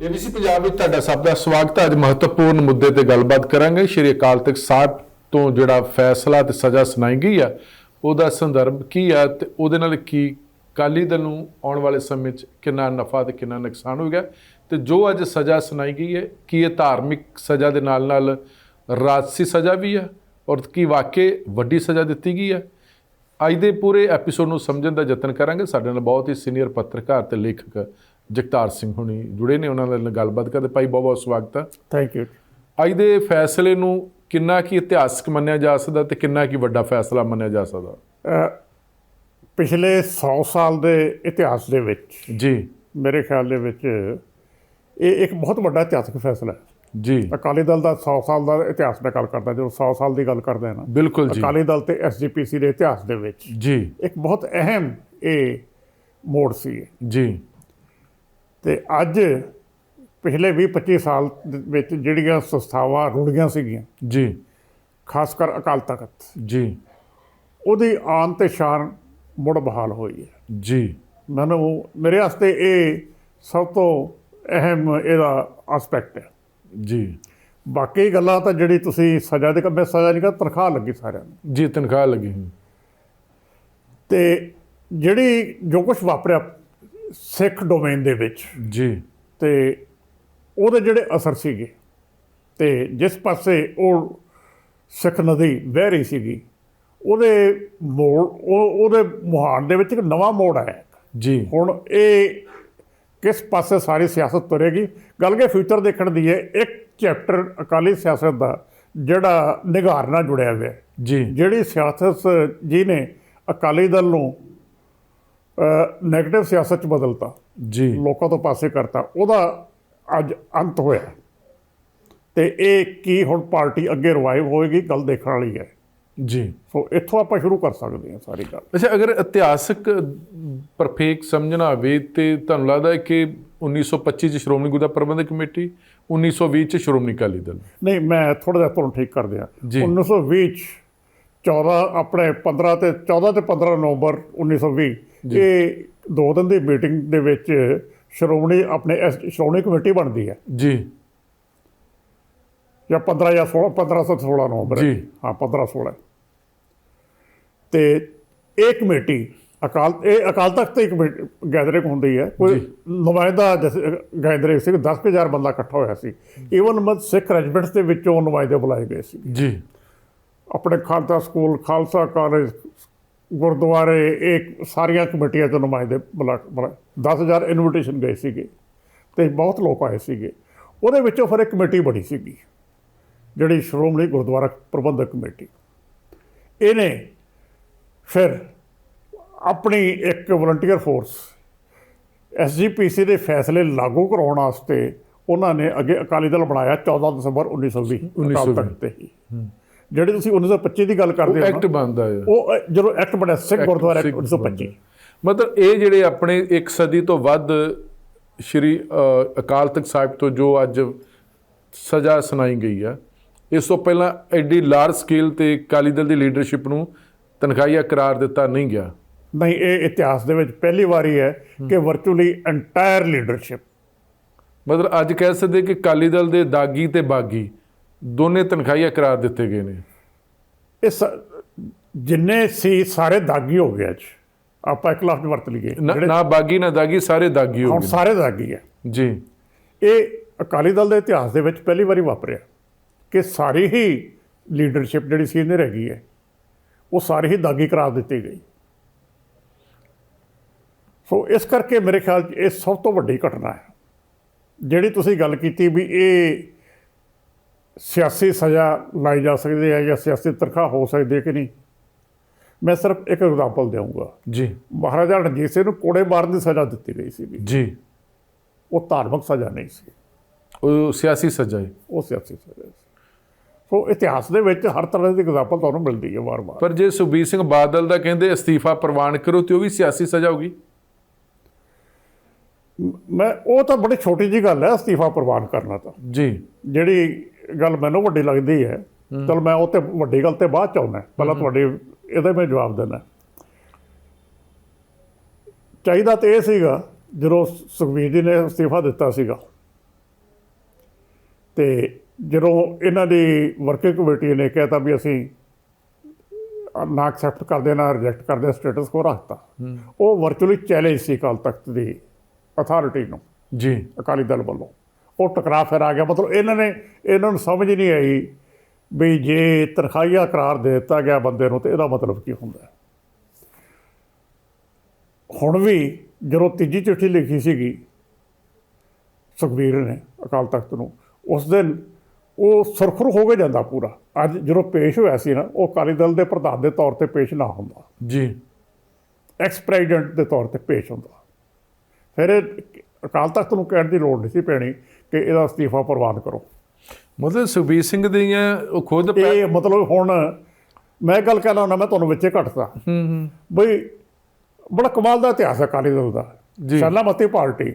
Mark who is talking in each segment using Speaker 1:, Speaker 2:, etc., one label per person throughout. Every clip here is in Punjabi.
Speaker 1: ਏਬੀਸੀ ਪੰਜਾਬ ਵਿੱਚ ਤੁਹਾਡਾ ਸਭ ਦਾ ਸਵਾਗਤ ਹੈ। ਅੱਜ ਮਹੱਤਵਪੂਰਨ ਮੁੱਦੇ ਤੇ ਗੱਲਬਾਤ ਕਰਾਂਗੇ। ਸ਼੍ਰੀ ਅਕਾਲ ਤਖਤ ਸਾਹਿਬ ਤੋਂ ਜਿਹੜਾ ਫੈਸਲਾ ਤੇ ਸਜ਼ਾ ਸੁਣਾਈ ਗਈ ਆ, ਉਹਦਾ ਸੰਦਰਭ ਕੀ ਆ ਤੇ ਉਹਦੇ ਨਾਲ ਕੀ ਕਾਲੀ ਦਲ ਨੂੰ ਆਉਣ ਵਾਲੇ ਸਮੇਂ 'ਚ ਕਿੰਨਾ ਨਫਾ ਤੇ ਕਿੰਨਾ ਨੁਕਸਾਨ ਹੋਏਗਾ ਤੇ ਜੋ ਅੱਜ ਸਜ਼ਾ ਸੁਣਾਈ ਗਈ ਹੈ, ਕੀ ਇਹ ਧਾਰਮਿਕ ਸਜ਼ਾ ਦੇ ਨਾਲ ਨਾਲ ਰਾਜਸੀ ਸਜ਼ਾ ਵੀ ਆ ਔਰ ਕੀ ਵਾਕਈ ਵੱਡੀ ਸਜ਼ਾ ਦਿੱਤੀ ਗਈ ਹੈ ਅੱਜ ਦੇ ਪੂਰੇ ਐਪੀਸੋਡ ਨੂੰ ਸਮਝਣ ਦਾ ਯਤਨ ਕਰਾਂਗੇ। ਸਾਡੇ ਨਾਲ ਬਹੁਤ ਹੀ ਸੀਨੀਅਰ ਪੱਤਰਕਾਰ ਤੇ ਲੇਖਕ ਜਗਤਾਰ ਸਿੰਘ ਹੁਣੀ ਜੁੜੇ ਨੇ ਉਹਨਾਂ ਨਾਲ ਗੱਲਬਾਤ ਕਰਦੇ। ਭਾਈ ਬਹੁਤ ਬਹੁਤ ਸਵਾਗਤ ਹੈ
Speaker 2: ਥੈਂਕ ਯੂ
Speaker 1: ਅੱਜ ਦੇ ਫੈਸਲੇ ਨੂੰ ਕਿੰਨਾ ਕੀ ਇਤਿਹਾਸਕ ਮੰਨਿਆ ਜਾ ਸਕਦਾ ਤੇ ਕਿੰਨਾ ਕੀ ਵੱਡਾ ਫੈਸਲਾ ਮੰਨਿਆ ਜਾ ਸਕਦਾ?
Speaker 2: ਪਿਛਲੇ 100 ਸਾਲ ਦੇ ਇਤਿਹਾਸ ਦੇ ਵਿੱਚ
Speaker 1: ਜੀ।
Speaker 2: ਮੇਰੇ ਖਿਆਲ ਦੇ ਵਿੱਚ ਇਹ ਇੱਕ ਬਹੁਤ ਵੱਡਾ ਇਤਿਹਾਸਕ ਫੈਸਲਾ ਹੈ।
Speaker 1: ਜੀ।
Speaker 2: ਅਕਾਲੀ ਦਲ ਦਾ 100 ਸਾਲ ਦਾ ਇਤਿਹਾਸ ਦਾ ਗੱਲ ਕਰਦਾ ਜਦੋਂ 100 ਸਾਲ ਦੀ ਗੱਲ ਕਰਦੇ ਹਾਂ ਨਾ।
Speaker 1: ਬਿਲਕੁਲ ਜੀ।
Speaker 2: ਅਕਾਲੀ ਦਲ ਤੇ ਐਸਜੀਪੀਸੀ ਦੇ ਇਤਿਹਾਸ ਦੇ ਵਿੱਚ
Speaker 1: ਜੀ।
Speaker 2: ਇੱਕ ਬਹੁਤ ਅਹਿਮ ਇਹ ਮੋੜ ਸੀ।
Speaker 1: ਜੀ।
Speaker 2: ਤੇ ਅੱਜ ਪਿਛਲੇ 20 25 ਸਾਲ ਵਿੱਚ ਜਿਹੜੀਆਂ ਸੰਸਥਾਵਾਂ ਰੁੜੀਆਂ ਸੀਗੀਆਂ
Speaker 1: ਜੀ।
Speaker 2: ਖਾਸ ਕਰ ਅਕਾਲ ਤਖਤ
Speaker 1: ਜੀ।
Speaker 2: ਉਹਦੀ ਆਨ ਤੇ ਸ਼ਾਨ ਮੁੜ ਬਹਾਲ ਹੋਈ ਹੈ।
Speaker 1: ਜੀ।
Speaker 2: ਮੈਨੂੰ ਮੇਰੇ ਵਾਸਤੇ ਇਹ ਸਭ ਤੋਂ ਅਹਿਮ ਇਹਦਾ ਐਸਪੈਕਟ ਹੈ।
Speaker 1: ਜੀ।
Speaker 2: ਬਾਕੀ ਗੱਲਾਂ ਤਾਂ ਜਿਹੜੀ ਤੁਸੀਂ ਸਜ਼ਾ ਦੇ ਕੰਮੇ ਸਜ਼ਾ ਨਹੀਂ ਕਰ ਤਨਖਾਹ ਲੱਗੀ ਸਾਰਿਆਂ ਨੂੰ।
Speaker 1: ਜੀ ਤਨਖਾਹ ਲੱਗੀ।
Speaker 2: ਤੇ ਜਿਹੜੀ ਜੋ ਕੁਝ ਵਾਪਰਿਆ ਸਿੱਖ ਡੋਮੇਨ ਦੇ ਵਿੱਚ
Speaker 1: ਜੀ।
Speaker 2: ਤੇ ਉਹਦੇ ਜਿਹੜੇ ਅਸਰ ਸੀਗੇ ਤੇ ਜਿਸ ਪਾਸੇ ਉਹ ਸਿੱਖ ਨਦੀ ਵਹਿ ਰਹੀ ਸੀਗੀ ਉਹਦੇ ਮੋੜ ਉਹ ਉਹਦੇ ਮੁਹਾਨ ਦੇ ਵਿੱਚ ਇੱਕ ਨਵਾਂ ਮੋੜ ਆਇਆ।
Speaker 1: ਜੀ।
Speaker 2: ਹੁਣ ਇਹ ਕਿਸ ਪਾਸੇ ਸਾਰੀ ਸਿਆਸਤ ਤੁਰੇਗੀ? ਗੱਲ ਕੇ ਫਿਊਚਰ ਦੇਖਣ ਦੀ ਹੈ ਇੱਕ ਚੈਪਟਰ ਅਕਾਲੀ ਸਿਆਸਤ ਦਾ ਜਿਹੜਾ ਨਿਗਾਰ ਨਾਲ ਜੁੜਿਆ ਹੋਇਆ।
Speaker 1: ਜੀ।
Speaker 2: ਜਿਹੜੀ ਸਿਆਸਤ ਜਿਹਨੇ ਅਕਾਲੀ ਦਲ ਨੂੰ ਨੈਗੇਟਿਵ ਸਿਆਸਤ ਚ ਬਦਲਤਾ।
Speaker 1: ਜੀ।
Speaker 2: ਲੋਕਾਂ ਤੋਂ ਪਾਸੇ ਕਰਤਾ। ਉਹਦਾ ਅੱਜ ਅੰਤ ਹੋਇਆ। ਤੇ ਇਹ ਕੀ ਹੁਣ ਪਾਰਟੀ ਅੱਗੇ ਰਿਵਾਈਵ ਹੋਏਗੀ ਗੱਲ ਦੇਖਣ ਵਾਲੀ ਹੈ।
Speaker 1: ਜੀ।
Speaker 2: ਸੋ ਇੱਥੋਂ ਆਪਾਂ ਸ਼ੁਰੂ ਕਰ ਸਕਦੇ ਹਾਂ ਸਾਰੀ ਗੱਲ।
Speaker 1: ਅੱਛਾ ਅਗਰ ਇਤਿਹਾਸਕ ਪਰਫੇਕ ਸਮਝਣਾ ਹੋਵੇ ਤੇ ਤੁਹਾਨੂੰ ਲੱਗਦਾ ਹੈ ਕਿ 1925 ਚ ਸ਼੍ਰੋਮਣੀ ਗੁਰਦੁਆਰਾ ਪ੍ਰਬੰਧਕ ਕਮੇਟੀ 1920 ਚ ਸ਼੍ਰੋਮਣੀ ਅਕਾਲੀ ਦਲ?
Speaker 2: ਨਹੀਂ ਮੈਂ ਥੋੜਾ ਜਿਹਾ ਤੁਹਾਨੂੰ ਠੀਕ ਕਰ ਦਿਆਂ।
Speaker 1: ਜੀ।
Speaker 2: 1920 ਚ 14 ਆਪਣੇ 15 ਤੇ 14 ਤੇ 15 ਨਵੰਬਰ 1920 ਇਹ ਦੋ ਦਿਨ ਦੀ ਮੀਟਿੰਗ ਦੇ ਵਿੱਚ ਸ਼੍ਰੋਮਣੀ ਆਪਣੇ ਸ਼੍ਰੋਮਣੀ ਕਮੇਟੀ ਬਣਦੀ ਹੈ।
Speaker 1: ਜੀ।
Speaker 2: ਜਾਂ 15 ਜਾਂ 16 15 ਤੋਂ 16 ਨਵੰਬਰ।
Speaker 1: ਜੀ।
Speaker 2: ਹਾਂ 15 16 ਤੇ ਇਹ ਕਮੇਟੀ ਅਕਾਲ ਇਹ ਅਕਾਲ ਤਖਤ ਤੇ ਇੱਕ ਗੈਦਰਿੰਗ ਹੁੰਦੀ ਹੈ। ਕੋਈ ਨੁਮਾਇੰਦਾ ਗੈਦਰਿੰਗ ਸੀ 10000 ਬੰਦਾ ਇਕੱਠਾ ਹੋਇਆ ਸੀ। ਈਵਨ ਮਤ ਸਿੱਖ ਰੈਜੀਮੈਂਟਸ ਦੇ ਵਿੱਚੋਂ ਨੁਮਾਇੰਦੇ ਬੁਲਾਏ ਗਏ ਸੀ।
Speaker 1: ਜੀ।
Speaker 2: ਆਪਣੇ ਖਾਲਸਾ ਸਕੂਲ ਖਾਲਸਾ ਕਾਲਜ ਗੁਰਦੁਆਰੇ ਇਹ ਸਾਰੀਆਂ ਕਮੇਟੀਆਂ ਤੋਂ ਨੁਮਾਇੰਦੇ ਬੁਲਾ ਬੁਲਾ 10000 ਇਨਵੀਟੇਸ਼ਨ ਗਏ ਸੀਗੇ ਤੇ ਬਹੁਤ ਲੋਕ ਆਏ ਸੀਗੇ। ਉਹਦੇ ਵਿੱਚੋਂ ਫਿਰ ਇੱਕ ਕਮੇਟੀ ਬਣੀ ਸੀਗੀ ਜਿਹੜੀ ਸ਼੍ਰੋਮਣੀ ਗੁਰਦੁਆਰਾ ਪ੍ਰਬੰਧਕ ਕਮੇਟੀ। ਇਹਨੇ ਫਿਰ ਆਪਣੀ ਇੱਕ ਵਲੰਟੀਅਰ ਫੋਰਸ ਐਸਜੀਪੀਸੀ ਦੇ ਫੈਸਲੇ ਲਾਗੂ ਕਰਾਉਣ ਵਾਸਤੇ ਉਹਨਾਂ ਨੇ ਅੱਗੇ ਅਕਾਲੀ ਦਲ ਬਣਾਇਆ 14 ਦਸੰਬਰ 1920 ਅਕਾਲ ਤਖਤ ਤੇ ਹੀ। ਜਿਹੜੇ ਤੁਸੀਂ 1925 ਦੀ ਗੱਲ ਕਰਦੇ ਹੋ
Speaker 1: ਐਕਟ ਬਣਦਾ ਹੈ।
Speaker 2: ਉਹ ਜਦੋਂ ਐਕਟ ਬਣਿਆ ਸਿੱਖ ਗੁਰਦੁਆਰਾ
Speaker 1: ਸਿੱਖ
Speaker 2: 1925
Speaker 1: ਮਤਲਬ ਇਹ ਜਿਹੜੇ ਆਪਣੇ ਇੱਕ ਸਦੀ ਤੋਂ ਵੱਧ ਸ਼੍ਰੀ ਅਕਾਲ ਤਖਤ ਸਾਹਿਬ ਤੋਂ ਜੋ ਅੱਜ ਸਜ਼ਾ ਸੁਣਾਈ ਗਈ ਆ ਇਸ ਤੋਂ ਪਹਿਲਾਂ ਐਡੀ ਲਾਰਜ ਸਕੇਲ ਤੇ ਅਕਾਲੀ ਦਲ ਦੀ ਲੀਡਰਸ਼ਿਪ ਨੂੰ ਤਨਖਾਹੀਆ ਕਰਾਰ ਦਿੱਤਾ ਨਹੀਂ ਗਿਆ।
Speaker 2: ਨਹੀਂ ਇਹ ਇਤਿਹਾਸ ਦੇ ਵਿੱਚ ਪਹਿਲੀ ਵਾਰੀ ਹੈ ਕਿ ਵਰਚੁਅਲੀ ਐਂਟਾਇਰ ਲੀਡਰਸ਼ਿਪ
Speaker 1: ਮਤਲਬ ਅੱਜ ਕਹਿ ਸਕਦੇ ਕਿ ਅਕਾਲੀ ਦਲ ਦੇ ਦਾਗੀ ਤੇ ਬਾਗੀ ਦੋਨੇ ਤਨਖਾਹੀਆ ਕਰਾਰ ਦਿੱਤੇ ਗਏ ਨੇ।
Speaker 2: ਇਸ ਜਿੰਨੇ ਸੀ ਸਾਰੇ ਦਾਗੀ ਹੋ ਗਏ ਅੱਜ। ਆਪਾਂ ਇੱਕ ਲਫ਼ਜ਼ ਵਰਤ ਲਈਏ।
Speaker 1: ਨਾ- ਬਾਗੀ ਨਾ ਦਾਗੀ ਸਾਰੇ ਦਾਗੀ ਹੋ
Speaker 2: ਹੁਣ
Speaker 1: ਗਏ
Speaker 2: ਸਾਰੇ ਦਾਗੀ ਹੈ
Speaker 1: ਜੀ।
Speaker 2: ਇਹ ਅਕਾਲੀ ਦਲ ਦੇ ਇਤਿਹਾਸ ਦੇ ਵਿੱਚ ਪਹਿਲੀ ਵਾਰੀ ਵਾਪਰਿਆ ਕਿ ਸਾਰੀ ਹੀ ਲੀਡਰਸ਼ਿਪ ਜਿਹੜੀ ਸੀਨੀਅਰ ਹੈਗੀ ਹੈ ਉਹ ਸਾਰੀ ਹੀ ਦਾਗੀ ਕਰਾਰ ਦਿੱਤੀ ਗਈ। ਸੋ ਇਸ ਕਰਕੇ ਮੇਰੇ ਖਿਆਲ 'ਚ ਇਹ ਸਭ ਤੋਂ ਵੱਡੀ ਘਟਨਾ ਹੈ। ਜਿਹੜੀ ਤੁਸੀਂ ਗੱਲ ਕੀਤੀ ਵੀ ਇਹ ਸਿਆਸੀ ਸਜ਼ਾ ਲਾਈ ਜਾ ਸਕਦੀ ਹੈ ਜਾਂ ਸਿਆਸੀ ਤਰਖਾ ਹੋ ਸਕਦੀ ਹੈ ਕਿ ਨਹੀਂ? ਮੈਂ ਸਿਰਫ ਇੱਕ ਐਗਜ਼ਾਮਪਲ ਦੇਵਾਂਗਾ
Speaker 1: ਜੀ।
Speaker 2: ਮਹਾਰਾਜਾ ਰਣਜੀਤ ਸਿੰਘ ਨੂੰ ਕੋੜੇ ਮਾਰਨ ਦੀ ਸਜ਼ਾ ਦਿੱਤੀ ਗਈ ਸੀ
Speaker 1: ਜੀ।
Speaker 2: ਉਹ ਧਾਰਮਿਕ ਸਜ਼ਾ ਨਹੀਂ ਸੀ।
Speaker 1: ਉਹ ਸਿਆਸੀ ਸਜ਼ਾ ਹੈ।
Speaker 2: ਉਹ ਸਿਆਸੀ ਸਜ਼ਾ ਸੀ। ਸੋ ਇਤਿਹਾਸ ਦੇ ਵਿੱਚ ਹਰ ਤਰ੍ਹਾਂ ਦੀ ਐਗਜ਼ਾਮਪਲ ਤੁਹਾਨੂੰ ਮਿਲਦੀ ਹੈ ਵਾਰ-ਵਾਰ।
Speaker 1: ਪਰ ਜੇ ਸੁਖਬੀਰ ਸਿੰਘ ਬਾਦਲ ਦਾ ਕਹਿੰਦੇ ਅਸਤੀਫਾ ਪ੍ਰਵਾਨ ਕਰੋ ਤੇ ਉਹ ਵੀ ਸਿਆਸੀ ਸਜ਼ਾ ਹੋਗੀ
Speaker 2: ਮੈਂ ਉਹ ਤਾਂ ਬੜੀ ਛੋਟੀ ਜੀ ਗੱਲ ਹੈ ਅਸਤੀਫਾ ਪ੍ਰਵਾਨ ਕਰਨਾ ਤਾਂ।
Speaker 1: ਜੀ।
Speaker 2: ਜਿਹੜੀ ਗੱਲ ਮੈਨੂੰ ਵੱਡੀ ਲੱਗਦੀ ਹੈ। ਚਲ ਮੈਂ ਉਹ ਤੇ ਵੱਡੀ ਗੱਲ ਤੇ ਬਾਅਦ ਚ ਆਉਣਾ। ਪਹਿਲਾਂ ਤੁਹਾਡੇ ਇਹਦਾ ਮੈਂ ਜਵਾਬ ਦੇਣਾ ਚਾਹੀਦਾ ਤੇ ਇਹ ਸੀਗਾ ਜਦੋਂ ਸੁਖਬੀਰ ਜੀ ਨੇ ਅਸਤੀਫਾ ਦਿੱਤਾ ਸੀਗਾ। ਤੇ ਜਦੋਂ ਇਹਨਾਂ ਦੀ ਵਰਕਿੰਗ ਕਮੇਟੀ ਨੇ ਕਹਿਤਾ ਵੀ ਅਸੀਂ ਨਾ ਐਕਸੈਪਟ ਕਰਦੇ ਨਾ ਰਿਜੈਕਟ ਕਰਦੇ ਸਟੇਟਸ ਕੋ ਰੱਖਤਾ। ਉਹ ਵਰਚੁਅਲੀ ਚੈਲੰਜ ਸੀ ਅਕਾਲ ਤਖਤ ਦੀ ਅਥਾਰਟੀ ਨੂੰ।
Speaker 1: ਜੀ।
Speaker 2: ਅਕਾਲੀ ਦਲ ਵੱਲੋਂ। ਉਹ ਟਕਰਾਅ ਫਿਰ ਆ ਗਿਆ। ਮਤਲਬ ਇਹਨਾਂ ਨੇ ਇਹਨਾਂ ਨੂੰ ਸਮਝ ਨਹੀਂ ਆਈ ਵੀ ਜੇ ਤਰਖਾਈਆ ਕਰਾਰ ਦੇ ਦਿੱਤਾ ਗਿਆ ਬੰਦੇ ਨੂੰ ਤੇ ਇਹਦਾ ਮਤਲਬ ਕੀ ਹੁੰਦਾ। ਹੈ ਹੁਣ ਵੀ ਜਦੋਂ ਤੀਜੀ ਚਿੱਠੀ ਲਿਖੀ ਸੀਗੀ ਸੁਖਬੀਰ ਨੇ ਅਕਾਲ ਤਖਤ ਨੂੰ ਉਸ ਦਿਨ ਉਹ ਸੁਰਖਰੂ ਹੋ ਕੇ ਜਾਂਦਾ ਪੂਰਾ। ਅੱਜ ਜਦੋਂ ਪੇਸ਼ ਹੋਇਆ ਸੀ ਨਾ ਉਹ ਅਕਾਲੀ ਦਲ ਦੇ ਪ੍ਰਧਾਨ ਦੇ ਤੌਰ ਤੇ ਪੇਸ਼ ਨਾ ਹੁੰਦਾ।
Speaker 1: ਜੀ।
Speaker 2: ਐਕਸ ਪ੍ਰੈਜ਼ੀਡੈਂਟ ਦੇ ਤੌਰ ਤੇ ਪੇਸ਼ ਹੁੰਦਾ। ਫਿਰ ਅਕਾਲ ਤਖਤ ਨੂੰ ਕਹਿਣ ਦੀ ਲੋੜ ਨਹੀਂ ਸੀ ਪੈਣੀ ਕਿ ਇਹਦਾ ਅਸਤੀਫਾ ਪ੍ਰਵਾਨ ਕਰੋ।
Speaker 1: ਮਤਲਬ ਸੁਖਬੀਰ ਸਿੰਘ ਦੀਆਂ ਉਹ ਖੁਦ
Speaker 2: ਇਹ ਮਤਲਬ ਹੁਣ ਮੈਂ ਗੱਲ ਕਹਿਣਾ ਹੁੰਦਾ ਮੈਂ ਤੁਹਾਨੂੰ ਵਿੱਚੇ ਘਟਦਾ।
Speaker 1: ਹੂੰ ਹੂੰ।
Speaker 2: ਬਈ ਬੜਾ ਕਮਾਲ ਦਾ ਇਤਿਹਾਸ ਹੈ ਅਕਾਲੀ ਦਲ ਦਾ।
Speaker 1: ਜੀ।
Speaker 2: ਸ਼ਰਨਾਮਤੀ ਪਾਰਟੀ।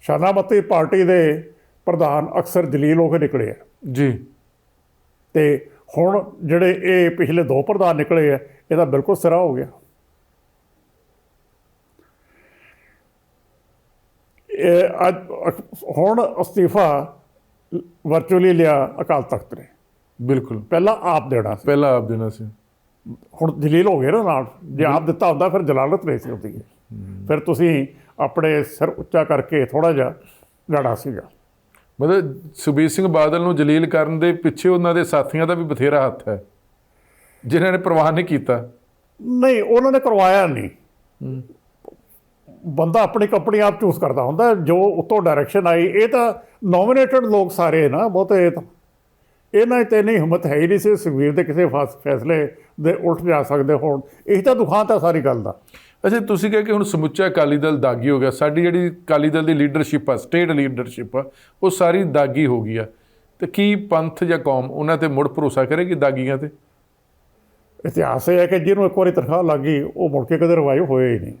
Speaker 2: ਸ਼ਰਨਾਮਤੀ ਪਾਰਟੀ ਦੇ ਪ੍ਰਧਾਨ ਅਕਸਰ ਜਲੀਲ ਹੋ ਕੇ ਨਿਕਲੇ ਆ।
Speaker 1: ਜੀ।
Speaker 2: ਤੇ ਹੁਣ ਜਿਹੜੇ ਇਹ ਪਿਛਲੇ ਦੋ ਪ੍ਰਧਾਨ ਨਿਕਲੇ ਆ ਇਹਦਾ ਬਿਲਕੁਲ ਸਿਰਾ ਹੋ ਗਿਆ। ਇਹ ਅੱਜ ਹੁਣ ਅਸਤੀਫਾ ਵਰਚੁਅਲੀ ਲਿਆ ਅਕਾਲ ਤਖਤ ਨੇ।
Speaker 1: ਬਿਲਕੁਲ।
Speaker 2: ਪਹਿਲਾਂ ਆਪ ਦੇਣਾ ਸੀ।
Speaker 1: ਪਹਿਲਾਂ ਆਪ ਦੇਣਾ ਸੀ।
Speaker 2: ਹੁਣ ਜਲੀਲ ਹੋ ਗਏ ਨਾ ਨਾਲ। ਜੇ ਆਪ ਦਿੱਤਾ ਹੁੰਦਾ ਫਿਰ ਜਲਾਲਤ ਨਹੀਂ ਸੀ ਹੁੰਦੀ। ਫਿਰ ਤੁਸੀਂ ਆਪਣੇ ਸਿਰ ਉੱਚਾ ਕਰਕੇ ਥੋੜਾ ਜਿਹਾ ਲੜਾ ਸੀਗਾ।
Speaker 1: ਮਤਲਬ ਸੁਖਬੀਰ ਸਿੰਘ ਬਾਦਲ ਨੂੰ ਜਲੀਲ ਕਰਨ ਦੇ ਪਿੱਛੇ ਉਹਨਾਂ ਦੇ ਸਾਥੀਆਂ ਦਾ ਵੀ ਬਥੇਰਾ ਹੱਥ ਹੈ ਜਿਨ੍ਹਾਂ ਨੇ ਪ੍ਰਵਾਨ ਨਹੀਂ ਕੀਤਾ।
Speaker 2: ਨਹੀਂ ਉਹਨਾਂ ਨੇ ਕਰਵਾਇਆ ਨਹੀਂ। ਬੰਦਾ ਆਪਣੀ ਕੰਪਨੀ ਆਪ ਚੂਜ਼ ਕਰਦਾ ਹੁੰਦਾ ਜੋ ਉੱਤੋਂ ਡਾਇਰੈਕਸ਼ਨ ਆਈ ਇਹ ਤਾਂ ਨੋਮੀਨੇਟਡ ਲੋਕ ਸਾਰੇ ਨਾ ਬਹੁਤੇ ਤਾਂ। ਇਹਨਾਂ ਤੇ ਨਹੀਂ ਹਿੰਮਤ ਹੈ ਹੀ ਨਹੀਂ ਸੀ ਸੁਖਬੀਰ ਦੇ ਕਿਸੇ ਫਾਸ- ਫੈਸਲੇ ਦੇ ਉਲਟ ਜਾ ਸਕਦੇ ਹੋਣ। ਇਹ ਤਾਂ ਦੁਖਾਂਤ ਹੈ ਸਾਰੀ ਗੱਲ ਦਾ।
Speaker 1: ਅੱਛਾ ਤੁਸੀਂ ਕਿਹਾ ਕਿ ਹੁਣ ਸਮੁੱਚਾ ਅਕਾਲੀ ਦਲ ਦਾਗੀ ਹੋ ਗਿਆ ਸਾਡੀ ਜਿਹੜੀ ਅਕਾਲੀ ਦਲ ਦੀ ਲੀਡਰਸ਼ਿਪ ਆ ਸਟੇਟ ਲੀਡਰਸ਼ਿਪ ਆ ਉਹ ਸਾਰੀ ਦਾਗੀ ਹੋ ਗਈ ਆ। ਤੇ ਕੀ ਪੰਥ ਜਾਂ ਕੌਮ ਉਹਨਾਂ ਤੇ ਮੁੜ ਭਰੋਸਾ ਕਰੇਗੀ ਦਾਗੀਆਂ ਤੇ?
Speaker 2: ਇਤਿਹਾਸ ਇਹ ਹੈ ਕਿ ਜਿਹਨੂੰ ਇੱਕ ਵਾਰੀ ਤਨਖਾਹ ਲੱਗ ਗਈ ਉਹ ਮੁੜ ਕੇ ਕਦੇ ਰਿਵਾਈਵ ਹੋਇਆ ਹੀ ਨਹੀਂ।